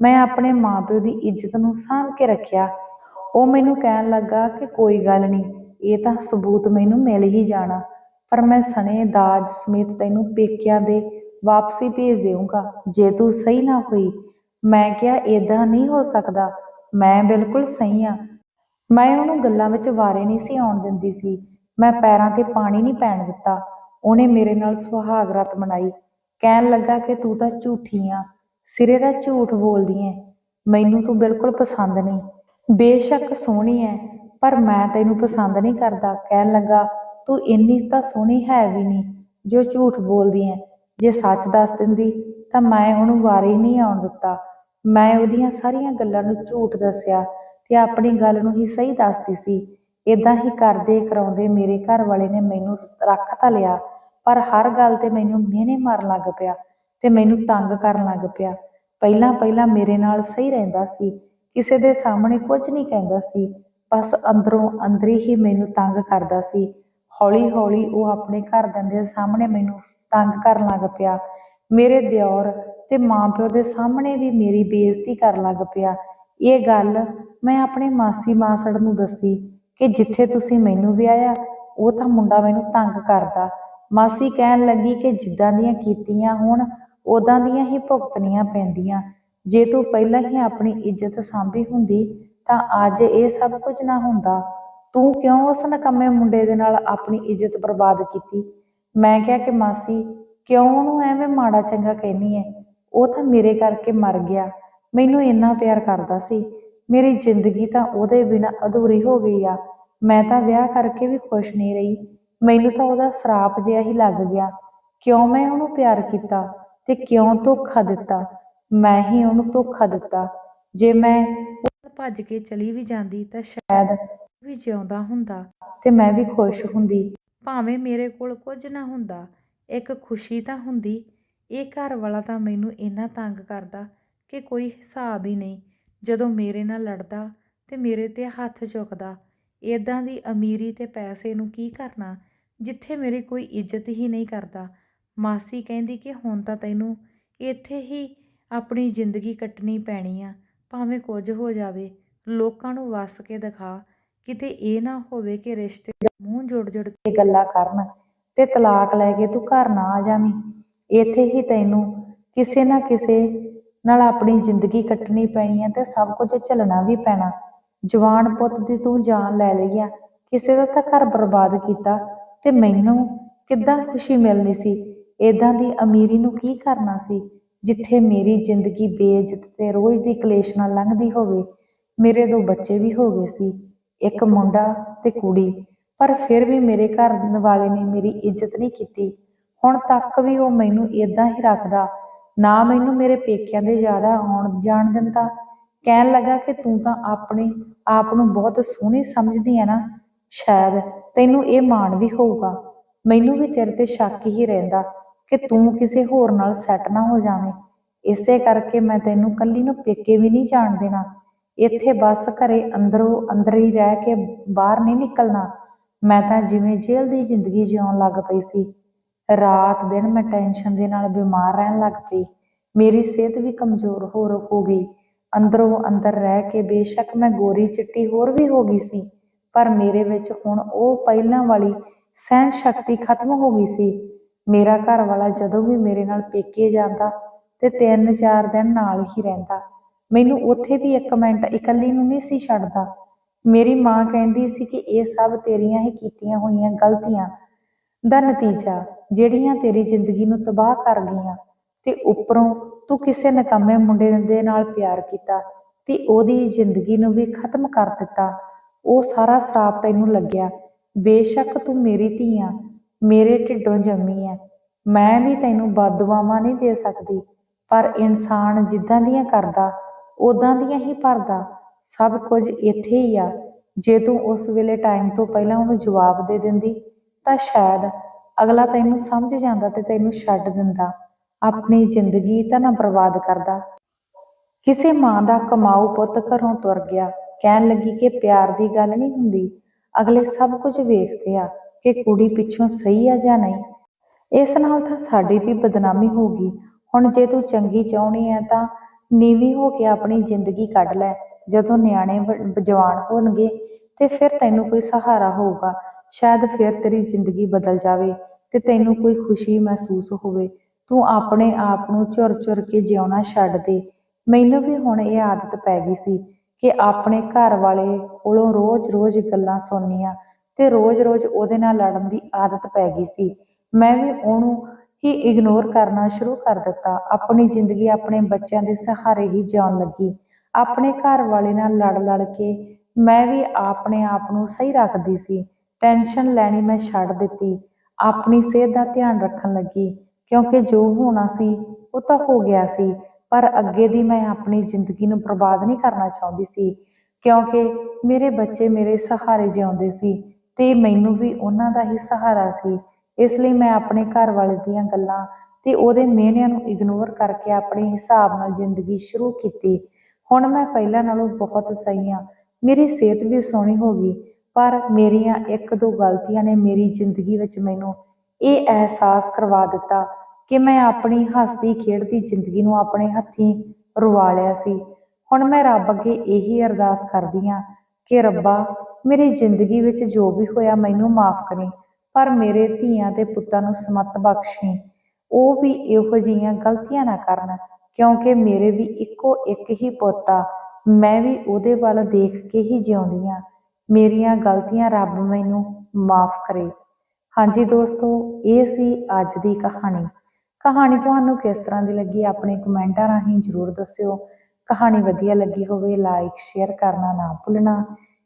ਮੈਂ ਆਪਣੇ ਮਾਪਿਓ ਦੀ ਇੱਜ਼ਤ ਨੂੰ ਸਾਂਭ ਕੇ ਰੱਖਿਆ। ਉਹ ਮੈਨੂੰ ਕਹਿਣ ਲੱਗਾ ਕਿ ਕੋਈ ਗੱਲ ਨਹੀਂ, ਇਹ ਤਾਂ ਸਬੂਤ ਮੈਨੂੰ ਮਿਲ ਹੀ ਜਾਣਾ। ਪਰ ਮੈਂ ਸਣੇ ਦਾਜ ਸਮੇਤ ਤੈਨੂੰ ਪੇਕਿਆਂ ਦੇ ਵਾਪਸੀ ਭੇਜ ਦੇਵਾਂਗਾ ਜੇ ਤੂੰ ਸਹੀ ਨਾ ਹੋਈ। ਮੈਂ ਕਿਹਾ, ਏਦਾਂ ਨਹੀਂ ਹੋ ਸਕਦਾ। ਮੈਂ ਬਿਲਕੁਲ ਸਹੀ ਆ। ਮੈਂ ਉਹਨੂੰ ਗੱਲਾਂ ਵਿੱਚ ਵਾਰੇ ਨਹੀਂ ਸੀ ਆਉਣ ਦਿੰਦੀ ਸੀ। ਮੈਂ ਪੈਰਾਂ ਤੇ ਪਾਣੀ ਨਹੀਂ ਪੈਣ ਦਿੱਤਾ। ਉਹਨੇ ਮੇਰੇ ਨਾਲ ਸੁਹਾਗ ਰਾਤ ਮਨਾਈ। ਕਹਿਣ ਲੱਗਾ ਕਿ ਤੂੰ ਤਾਂ ਝੂਠੀ ਆ। ਸਿਰੇ ਦਾ ਝੂਠ ਬੋਲਦੀ ਐ ਮੈਨੂੰ ਤੂੰ ਬਿਲਕੁਲ ਪਸੰਦ ਨਹੀਂ। ਬੇਸ਼ੱਕ ਸੋਹਣੀ ਐ, ਪਰ ਮੈਂ ਤੈਨੂੰ ਪਸੰਦ ਨਹੀਂ ਕਰਦਾ। ਕਹਿਣ ਲੱਗਾ, ਤੂੰ ਇੰਨੀ ਤਾਂ ਸੋਹਣੀ ਹੈ ਵੀ ਨਹੀਂ, ਜੋ ਝੂਠ ਬੋਲਦੀ ਐ। ਜੇ ਸੱਚ ਦੱਸ ਦਿੰਦੀ, ਤਾਂ ਮੈਂ ਉਹਨੂੰ ਵਾਰੀ ਨਹੀਂ ਆਉਣ ਦਿੱਤਾ। ਮੈਂ ਉਹਦੀਆਂ ਸਾਰੀਆਂ ਗੱਲਾਂ ਨੂੰ ਝੂਠ ਦੱਸਿਆ ਤੇ ਆਪਣੀ ਗੱਲ ਨੂੰ ਹੀ ਸਹੀ ਦੱਸਦੀ ਸੀ। ਇਦਾਂ ਹੀ ਕਰਦੇ ਕਰਾਉਂਦੇ ਮੇਰੇ ਘਰ ਵਾਲੇ ਨੇ ਮੈਨੂੰ ਰੱਖ ਤਾਂ ਲਿਆ, ਪਰ ਹਰ ਗੱਲ ਤੇ ਮੈਨੂੰ ਮਿਹਣੇ ਮਾਰਨ ਲੱਗ ਪਿਆ ਤੇ ਮੈਨੂੰ ਤੰਗ ਕਰਨ ਲੱਗ ਪਿਆ। ਪਹਿਲਾਂ ਪਹਿਲਾਂ ਮੇਰੇ ਨਾਲ ਸਹੀ ਰਹਿੰਦਾ ਸੀ। ਕਿਸੇ ਦੇ ਸਾਹਮਣੇ ਕੁਝ ਨਹੀਂ ਕਹਿੰਦਾ ਸੀ, ਬਸ ਅੰਦਰੋਂ ਅੰਦਰੀ ਹੀ ਮੈਨੂੰ ਤੰਗ ਕਰਦਾ ਸੀ। ਹੌਲੀ ਹੌਲੀ ਉਹ ਆਪਣੇ ਘਰਦਿਆਂ ਦੇ ਸਾਹਮਣੇ ਮੈਨੂੰ ਤੰਗ ਕਰਨ ਲੱਗ ਪਿਆ। ਮੇਰੇ ਦਿਓਰ ਤੇ ਮਾਪਿਓ ਦੇ ਸਾਹਮਣੇ ਵੀ ਮੇਰੀ ਬੇਇੱਜ਼ਤੀ ਕਰਨ ਲੱਗ ਪਿਆ। ਇਹ ਗੱਲ ਮੈਂ ਆਪਣੇ ਮਾਸੀ ਮਾਸੜ ਨੂੰ ਦੱਸੀ ਕਿ ਜਿੱਥੇ ਤੁਸੀਂ ਮੈਨੂੰ ਵਿਆਹਿਆ, ਉਹ ਤਾਂ ਮੁੰਡਾ ਮੈਨੂੰ ਤੰਗ ਕਰਦਾ। ਮਾਸੀ ਕਹਿਣ ਲੱਗੀ ਕਿ ਜਿੱਦਾਂ ਦੀਆਂ ਕੀਤੀਆਂ ਹੁਣ ਉਦਾਂ ਦੀਆਂ ਹੀ ਭੁਗਤਣੀਆਂ ਪੈਂਦੀਆਂ। ਜੇ ਤੂੰ ਪਹਿਲਾਂ ਹੀ ਆਪਣੀ ਇੱਜ਼ਤ ਸਾਂਭੀ ਹੁੰਦੀ, ਤਾਂ ਅੱਜ ਇਹ ਸਭ ਕੁਝ ਨਾ ਹੁੰਦਾ। ਤੂੰ ਕਿਉਂ ਉਸ ਨਕੰਮੇ ਮੁੰਡੇ ਦੇ ਨਾਲ ਆਪਣੀ ਇੱਜ਼ਤ ਬਰਬਾਦ ਕੀਤੀ? ਮੈਂ ਕਿਹਾ ਕਿ ਮਾਸੀ, ਕਿਉਂ ਉਹਨੂੰ ਐਵੇਂ ਮਾੜਾ ਚੰਗਾ ਕਹਿਨੀ ਹੈ ਉਹ ਤਾਂ ਮੇਰੇ ਕਰਕੇ ਮਰ ਗਿਆ। ਮੈਨੂੰ ਇੰਨਾ ਪਿਆਰ ਕਰਦਾ ਸੀ। ਮੇਰੀ ਜ਼ਿੰਦਗੀ ਤਾਂ ਉਹਦੇ ਬਿਨਾਂ ਅਧੂਰੀ ਹੋ ਗਈ ਆ। ਮੈਂ ਤਾਂ ਵਿਆਹ ਕਰਕੇ ਵੀ ਖੁਸ਼ ਨਹੀਂ ਰਹੀ। ਮੈਨੂੰ ਤਾਂ ਉਹਦਾ ਸਰਾਪ ਜਿਹਾ ਹੀ ਲੱਗ ਗਿਆ। ਕਿਉਂ ਮੈਂ ਉਹਨੂੰ ਪਿਆਰ ਕੀਤਾ ਤੇ ਕਿਉਂ ਧੋਖਾ ਦਿੱਤਾ? ਮੈਂ ਹੀ ਉਹਨੂੰ ਧੋਖਾ ਦਿੱਤਾ। ਜੇ ਮੈਂ ਉਹ ਭੱਜ ਕੇ ਚਲੀ ਵੀ ਜਾਂਦੀ ਤਾਂ ਸ਼ਾਇਦ ਵੀ ਜਿਉਂਦਾ ਹੁੰਦਾ ਤੇ ਮੈਂ ਵੀ ਖੁਸ਼ ਹੁੰਦੀ। ਭਾਵੇਂ ਮੇਰੇ ਕੋਲ ਕੁਝ ਨਾ ਹੁੰਦਾ, ਇੱਕ ਖੁਸ਼ੀ ਤਾਂ ਹੁੰਦੀ। ਇਹ ਘਰ ਵਾਲਾ ਤਾਂ ਮੈਨੂੰ ਇੰਨਾ ਤੰਗ ਕਰਦਾ ਕਿ ਕੋਈ ਹਿਸਾਬ ਹੀ ਨਹੀਂ। ਜਦੋਂ ਮੇਰੇ ਨਾਲ ਲੜਦਾ ਤੇ ਮੇਰੇ ਤੇ ਹੱਥ ਚੁੱਕਦਾ ਇਦਾਂ ਦੀ ਅਮੀਰੀ ਤੇ ਪੈਸੇ ਨੂੰ ਕੀ ਕਰਨਾ? ਜਿੱਥੇ ਮੇਰੀ ਕੋਈ ਇੱਜ਼ਤ ਹੀ ਨਹੀਂ ਕਰਦਾ। ਮਾਸੀ ਕਹਿੰਦੀ ਕਿ ਹੁਣ ਤਾਂ ਤੈਨੂੰ ਇੱਥੇ ਹੀ ਆਪਣੀ ਜ਼ਿੰਦਗੀ ਕੱਟਣੀ ਪੈਣੀ ਆ, ਭਾਵੇਂ ਕੁਝ ਹੋ ਜਾਵੇ। ਲੋਕਾਂ ਨੂੰ ਵਸ ਕੇ ਦਿਖਾ, ਕਿਤੇ ਇਹ ਨਾ ਹੋਵੇ ਕਿ ਰਿਸ਼ਤੇ ਮੂੰਹ ਜੋੜ ਜੋੜ ਕੇ ਗੱਲਾਂ ਕਰਨ ਤੇ ਤਲਾਕ ਲੈ ਕੇ ਤੂੰ ਘਰ ਨਾ ਆ ਜਾਵੀਂ। ਇੱਥੇ ਹੀ ਤੈਨੂੰ ਕਿਸੇ ਨਾ ਕਿਸੇ ਨਾਲ ਆਪਣੀ ਜ਼ਿੰਦਗੀ ਕੱਟਣੀ ਪੈਣੀ ਹੈ ਤੇ ਸਭ ਕੁਝ ਝੱਲਣਾ ਵੀ ਪੈਣਾ। ਜਵਾਨ ਪੁੱਤ ਦੀ ਤੂੰ ਜਾਨ ਲੈ ਲਈ ਆ, ਕਿਸੇ ਦਾ ਤਾਂ ਘਰ ਬਰਬਾਦ ਕੀਤਾ ਤੇ ਮੈਨੂੰ ਕਿੱਦਾਂ ਖੁਸ਼ੀ ਮਿਲਣੀ ਸੀ? ਏਦਾਂ ਦੀ ਅਮੀਰੀ ਨੂੰ ਕੀ ਕਰਨਾ ਸੀ? ਜਿੱਥੇ ਮੇਰੀ ਜ਼ਿੰਦਗੀ ਬੇਇੱਜ਼ਤ ਤੇ ਰੋਜ਼ ਦੀ ਕਲੇਸ਼ ਨਾਲ ਲੰਘਦੀ ਹੋਵੇ, ਮੇਰੇ ਦੋ ਬੱਚੇ ਵੀ ਹੋ ਗਏ ਸੀ, ਇੱਕ ਮੁੰਡਾ ਤੇ ਕੁੜੀ, ਪਰ ਫਿਰ ਵੀ ਮੇਰੇ ਘਰ ਵਾਲੇ ਨੇ ਮੇਰੀ ਇੱਜ਼ਤ ਨਹੀਂ ਕੀਤੀ। ਹੁਣ ਤੱਕ ਵੀ ਉਹ ਮੈਨੂੰ ਇਦਾਂ ਹੀ ਰੱਖਦਾ, ਨਾ ਮੈਨੂੰ ਮੇਰੇ ਪੇਕਿਆਂ ਦੇ ਜ਼ਿਆਦਾ ਆਉਣ ਜਾਣ ਦਿੰਦਾ। ਕਹਿਣ ਲੱਗਾ ਕਿ ਤੂੰ ਤਾਂ ਆਪਣੇ ਆਪ ਨੂੰ ਬਹੁਤ ਸੋਹਣੀ ਸਮਝਦੀ ਹੈ ਨਾ, ਸ਼ਾਇਦ ਤੈਨੂੰ ਇਹ ਮਾਣ ਵੀ ਹੋਊਗਾ। ਮੈਨੂੰ ਵੀ ਤੇਰੇ ਤੇ ਸ਼ੱਕ ਹੀ ਰਹਿੰਦਾ। ਕਿ ਤੂੰ ਕਿਸੇ ਹੋਰ ਨਾਲ ਸੈੱਟ ਨਾ ਹੋ ਜਾਵੇਂ। ਇਸੇ ਕਰਕੇ ਮੈਂ ਤੈਨੂੰ ਕੱਲੀ ਨੂੰ ਪੇਕੇ ਵੀ ਨਹੀਂ ਜਾਣ ਦੇਣਾ। ਇੱਥੇ ਬਸ ਘਰੇ ਅੰਦਰੋਂ ਅੰਦਰ ਹੀ ਰਹਿ ਕੇ ਬਾਹਰ ਨਹੀਂ ਨਿਕਲਣਾ। ਮੈਂ ਤਾਂ ਜਿਵੇਂ ਜੇਲ੍ਹ ਦੀ ਜ਼ਿੰਦਗੀ ਜਿਉਣ ਲੱਗ ਪਈ ਸੀ। ਰਾਤ ਦਿਨ ਮੈਂ ਟੈਨਸ਼ਨ ਦੇ ਨਾਲ ਬਿਮਾਰ ਰਹਿਣ ਲੱਗ ਪਈ। ਮੇਰੀ ਸਿਹਤ ਵੀ ਕਮਜ਼ੋਰ ਹੋ ਹੋ ਗਈ। ਅੰਦਰੋਂ ਅੰਦਰ ਰਹਿ ਕੇ ਬੇਸ਼ੱਕ ਮੈਂ ਗੋਰੀ ਚਿੱਟੀ ਹੋਰ ਵੀ ਹੋ ਗਈ ਸੀ। ਪਰ ਮੇਰੇ ਵਿੱਚ ਹੁਣ ਉਹ ਪਹਿਲਾਂ ਵਾਲੀ ਸਹਿਣ ਸ਼ਕਤੀ ਖਤਮ ਹੋ ਗਈ ਸੀ। ਮੇਰਾ ਘਰ ਵਾਲਾ ਜਦੋਂ ਵੀ ਮੇਰੇ ਨਾਲ ਪੇਕੇ ਜਾਂਦਾ ਤੇ ਤਿੰਨ ਚਾਰ ਦਿਨ ਨਾਲ ਹੀ ਰਹਿੰਦਾ। ਮੈਨੂੰ ਉੱਥੇ ਵੀ ਇੱਕ ਮਿੰਟ ਇਕੱਲੀ ਨੂੰ ਨਹੀਂ ਸੀ ਛੱਡਦਾ। ਮੇਰੀ ਮਾਂ ਕਹਿੰਦੀ ਸੀ ਕਿ ਇਹ ਸਭ ਤੇਰੀਆਂ ਹੀ ਕੀਤੀਆਂ ਹੋਈਆਂ ਗਲਤੀਆਂ ਦਾ ਨਤੀਜਾ, ਜਿਹੜੀਆਂ ਤੇਰੀ ਜ਼ਿੰਦਗੀ ਨੂੰ ਤਬਾਹ ਕਰ ਗਈਆਂ ਤੇ ਉੱਪਰੋਂ ਤੂੰ ਕਿਸੇ ਨਕੰਮੇ ਮੁੰਡੇ ਦੇ ਨਾਲ ਪਿਆਰ ਕੀਤਾ ਤੇ ਉਹਦੀ ਜ਼ਿੰਦਗੀ ਨੂੰ ਵੀ ਖਤਮ ਕਰ ਦਿੱਤਾ। ਉਹ ਸਾਰਾ ਸਰਾਪ ਤੈਨੂੰ ਲੱਗਿਆ। ਬੇਸ਼ੱਕ ਤੂੰ ਮੇਰੀ ਧੀ ਆ। ਮੇਰੇ ਢਿੱਡੋਂ ਜੰਮੀ ਹੈ ਮੈਂ ਵੀ ਤੈਨੂੰ ਬਦਦੁਆਵਾਂ ਨਹੀਂ ਦੇ ਸਕਦੀ, ਪਰ ਇਨਸਾਨ ਜਿੱਦਾਂ ਦੀਆਂ ਕਰਦਾ ਉਦਾਂ ਦੀਆਂ ਹੀ ਭਰਦਾ, ਸਭ ਕੁਝ ਇੱਥੇ ਹੀ ਆ। ਜੇ ਤੂੰ ਉਸ ਵੇਲੇ ਟਾਈਮ ਤੋਂ ਪਹਿਲਾਂ ਉਹਨੂੰ ਜਵਾਬ ਦੇ ਦਿੰਦੀ, ਤਾਂ ਸ਼ਾਇਦ ਅਗਲਾ ਤੈਨੂੰ ਸਮਝ ਜਾਂਦਾ ਤੇ ਤੈਨੂੰ ਛੱਡ ਦਿੰਦਾ। ਆਪਣੀ ਜ਼ਿੰਦਗੀ ਤਾਂ ਨਾ ਬਰਬਾਦ ਕਰਦਾ। ਕਿਸੇ ਮਾਂ ਦਾ ਕਮਾਊ ਪੁੱਤ ਘਰੋਂ ਤੁਰ ਗਿਆ। ਕਹਿਣ ਲੱਗੀ ਕਿ ਪਿਆਰ ਦੀ ਗੱਲ ਨਹੀਂ ਹੁੰਦੀ। ਅਗਲੇ ਸਭ ਕੁਝ ਵੇਖਦੇ ਆ। ਕਿ ਕੁੜੀ ਪਿੱਛੋਂ ਸਹੀ ਆ ਜਾਂ ਨਹੀਂ। ਇਸ ਨਾਲ ਤਾਂ ਸਾਡੀ ਵੀ ਬਦਨਾਮੀ ਹੋਊਗੀ ਹੁਣ ਜੇ ਤੂੰ ਚੰਗੀ ਚਾਹੁੰਦੀ ਹੈ ਤਾਂ ਨੀਵੀਂ ਹੋ ਕੇ ਆਪਣੀ ਜ਼ਿੰਦਗੀ ਕੱਢ ਲੈ। ਜਦੋਂ ਨਿਆਣੇ ਜਵਾਨ ਹੋਣਗੇ ਤੇ ਫਿਰ ਤੈਨੂੰ ਕੋਈ ਸਹਾਰਾ ਹੋਊਗਾ। ਸ਼ਾਇਦ ਫਿਰ ਤੇਰੀ ਜ਼ਿੰਦਗੀ ਬਦਲ ਜਾਵੇ ਤੇ ਤੈਨੂੰ ਕੋਈ ਖੁਸ਼ੀ ਮਹਿਸੂਸ ਹੋਵੇ। ਤੂੰ ਆਪਣੇ ਆਪ ਨੂੰ ਝੁਰ ਝੁਰ ਕੇ ਜਿਉਣਾ ਛੱਡ ਦੇ। ਮੈਨੂੰ ਵੀ ਹੁਣ ਇਹ ਆਦਤ ਪੈ ਗਈ ਸੀ ਕਿ ਆਪਣੇ ਘਰ ਵਾਲੇ ਕੋਲੋਂ ਰੋਜ਼-ਰੋਜ਼ ਗੱਲਾਂ ਸੁਣਨੀਆਂ ਤੇ ਰੋਜ਼-ਰੋਜ਼ ਉਹਦੇ ਨਾਲ ਲੜਨ ਦੀ ਆਦਤ ਪੈ ਗਈ ਸੀ। ਮੈਂ ਵੀ ਉਹਨੂੰ ਹੀ ਇਗਨੋਰ ਕਰਨਾ ਸ਼ੁਰੂ ਕਰ ਦਿੱਤਾ। ਆਪਣੀ ਜ਼ਿੰਦਗੀ ਆਪਣੇ ਬੱਚਿਆਂ ਦੇ ਸਹਾਰੇ ਹੀ ਜਿਉਣ ਲੱਗੀ। ਆਪਣੇ ਘਰ ਵਾਲੇ ਨਾਲ ਲੜ ਲੜ ਕੇ ਮੈਂ ਵੀ ਆਪਣੇ ਆਪ ਨੂੰ ਸਹੀ ਰੱਖਦੀ ਸੀ। ਟੈਨਸ਼ਨ ਲੈਣੀ ਮੈਂ ਛੱਡ ਦਿੱਤੀ। ਆਪਣੀ ਸਿਹਤ ਦਾ ਧਿਆਨ ਰੱਖਣ ਲੱਗੀ। ਕਿਉਂਕਿ ਜੋ ਹੋਣਾ ਸੀ, ਉਹ ਤਾਂ ਹੋ ਗਿਆ ਸੀ। ਪਰ ਅੱਗੇ ਦੀ ਮੈਂ ਆਪਣੀ ਜ਼ਿੰਦਗੀ ਨੂੰ ਬਰਬਾਦ ਨਹੀਂ ਕਰਨਾ ਚਾਹੁੰਦੀ ਸੀ। ਕਿਉਂਕਿ ਮੇਰੇ ਬੱਚੇ ਮੇਰੇ ਸਹਾਰੇ ਜਿਉਂਦੇ ਸੀ। ਤੇ ਮੈਨੂੰ ਵੀ ਉਹਨਾਂ ਦਾ ਹੀ ਸਹਾਰਾ ਸੀ। ਇਸ ਲਈ ਮੈਂ ਆਪਣੇ ਘਰ ਵਾਲੇ ਦੀਆਂ ਗੱਲਾਂ ਤੇ ਉਹਦੇ ਮਿਹਨਿਆਂ ਨੂੰ ਇਗਨੋਰ ਕਰਕੇ ਆਪਣੇ ਹਿਸਾਬ ਨਾਲ ਜ਼ਿੰਦਗੀ ਸ਼ੁਰੂ ਕੀਤੀ। ਹੁਣ ਮੈਂ ਪਹਿਲਾਂ ਨਾਲੋਂ ਬਹੁਤ ਸਹੀ ਹਾਂ। ਮੇਰੀ ਸਿਹਤ ਵੀ ਸੋਹਣੀ ਹੋ ਗਈ, ਪਰ ਮੇਰੀਆਂ ਇੱਕ ਦੋ ਗਲਤੀਆਂ ਨੇ ਮੇਰੀ ਜ਼ਿੰਦਗੀ ਵਿੱਚ ਮੈਨੂੰ ਇਹ ਅਹਿਸਾਸ ਕਰਵਾ ਦਿੱਤਾ ਕਿ ਮੈਂ ਆਪਣੀ ਹੱਸਦੀ ਖੇਡਦੀ ਜ਼ਿੰਦਗੀ ਨੂੰ ਆਪਣੇ ਹੱਥੀਂ ਰਵਾ ਲਿਆ ਸੀ। ਹੁਣ ਮੈਂ ਰੱਬ ਅੱਗੇ ਇਹੀ ਅਰਦਾਸ ਕਰਦੀ ਹਾਂ ਕਿ ਰੱਬਾ ਮੇਰੀ ਜ਼ਿੰਦਗੀ ਵਿੱਚ ਜੋ ਵੀ ਹੋਇਆ ਮੈਨੂੰ ਮਾਫ ਕਰੀ, ਪਰ ਮੇਰੇ ਧੀਆਂ ਤੇ ਪੁੱਤਾਂ ਨੂੰ ਸਮਤ ਬਖਸ਼ੀ। ਉਹ ਵੀ ਇਹੋ ਜਿਹੀਆਂ ਗਲਤੀਆਂ ਨਾ ਕਰਨ, ਕਿਉਂਕਿ ਮੇਰੇ ਵੀ ਇੱਕੋ ਇੱਕ ਹੀ ਪੁੱਤ ਆ। ਮੈਂ ਵੀ ਉਹਦੇ ਵੱਲ ਦੇਖ ਕੇ ਹੀ ਜਿਉਂਦੀ ਹਾਂ। ਮੇਰੀਆਂ ਗਲਤੀਆਂ ਰੱਬ ਮੈਨੂੰ ਮਾਫ ਕਰੇ। ਹਾਂਜੀ ਦੋਸਤੋ, ਇਹ ਸੀ ਅੱਜ ਦੀ ਕਹਾਣੀ। ਕਹਾਣੀ ਤੁਹਾਨੂੰ ਕਿਸ ਤਰ੍ਹਾਂ ਦੀ ਲੱਗੀ ਆਪਣੇ ਕਮੈਂਟਾਂ ਰਾਹੀਂ ਜਰੂਰ ਦੱਸਿਓ। ਕਹਾਣੀ ਵਧੀਆ ਲੱਗੀ ਹੋਵੇ, ਲਾਈਕ, ਸ਼ੇਅਰ ਕਰਨਾ ਨਾ ਭੁੱਲਣਾ।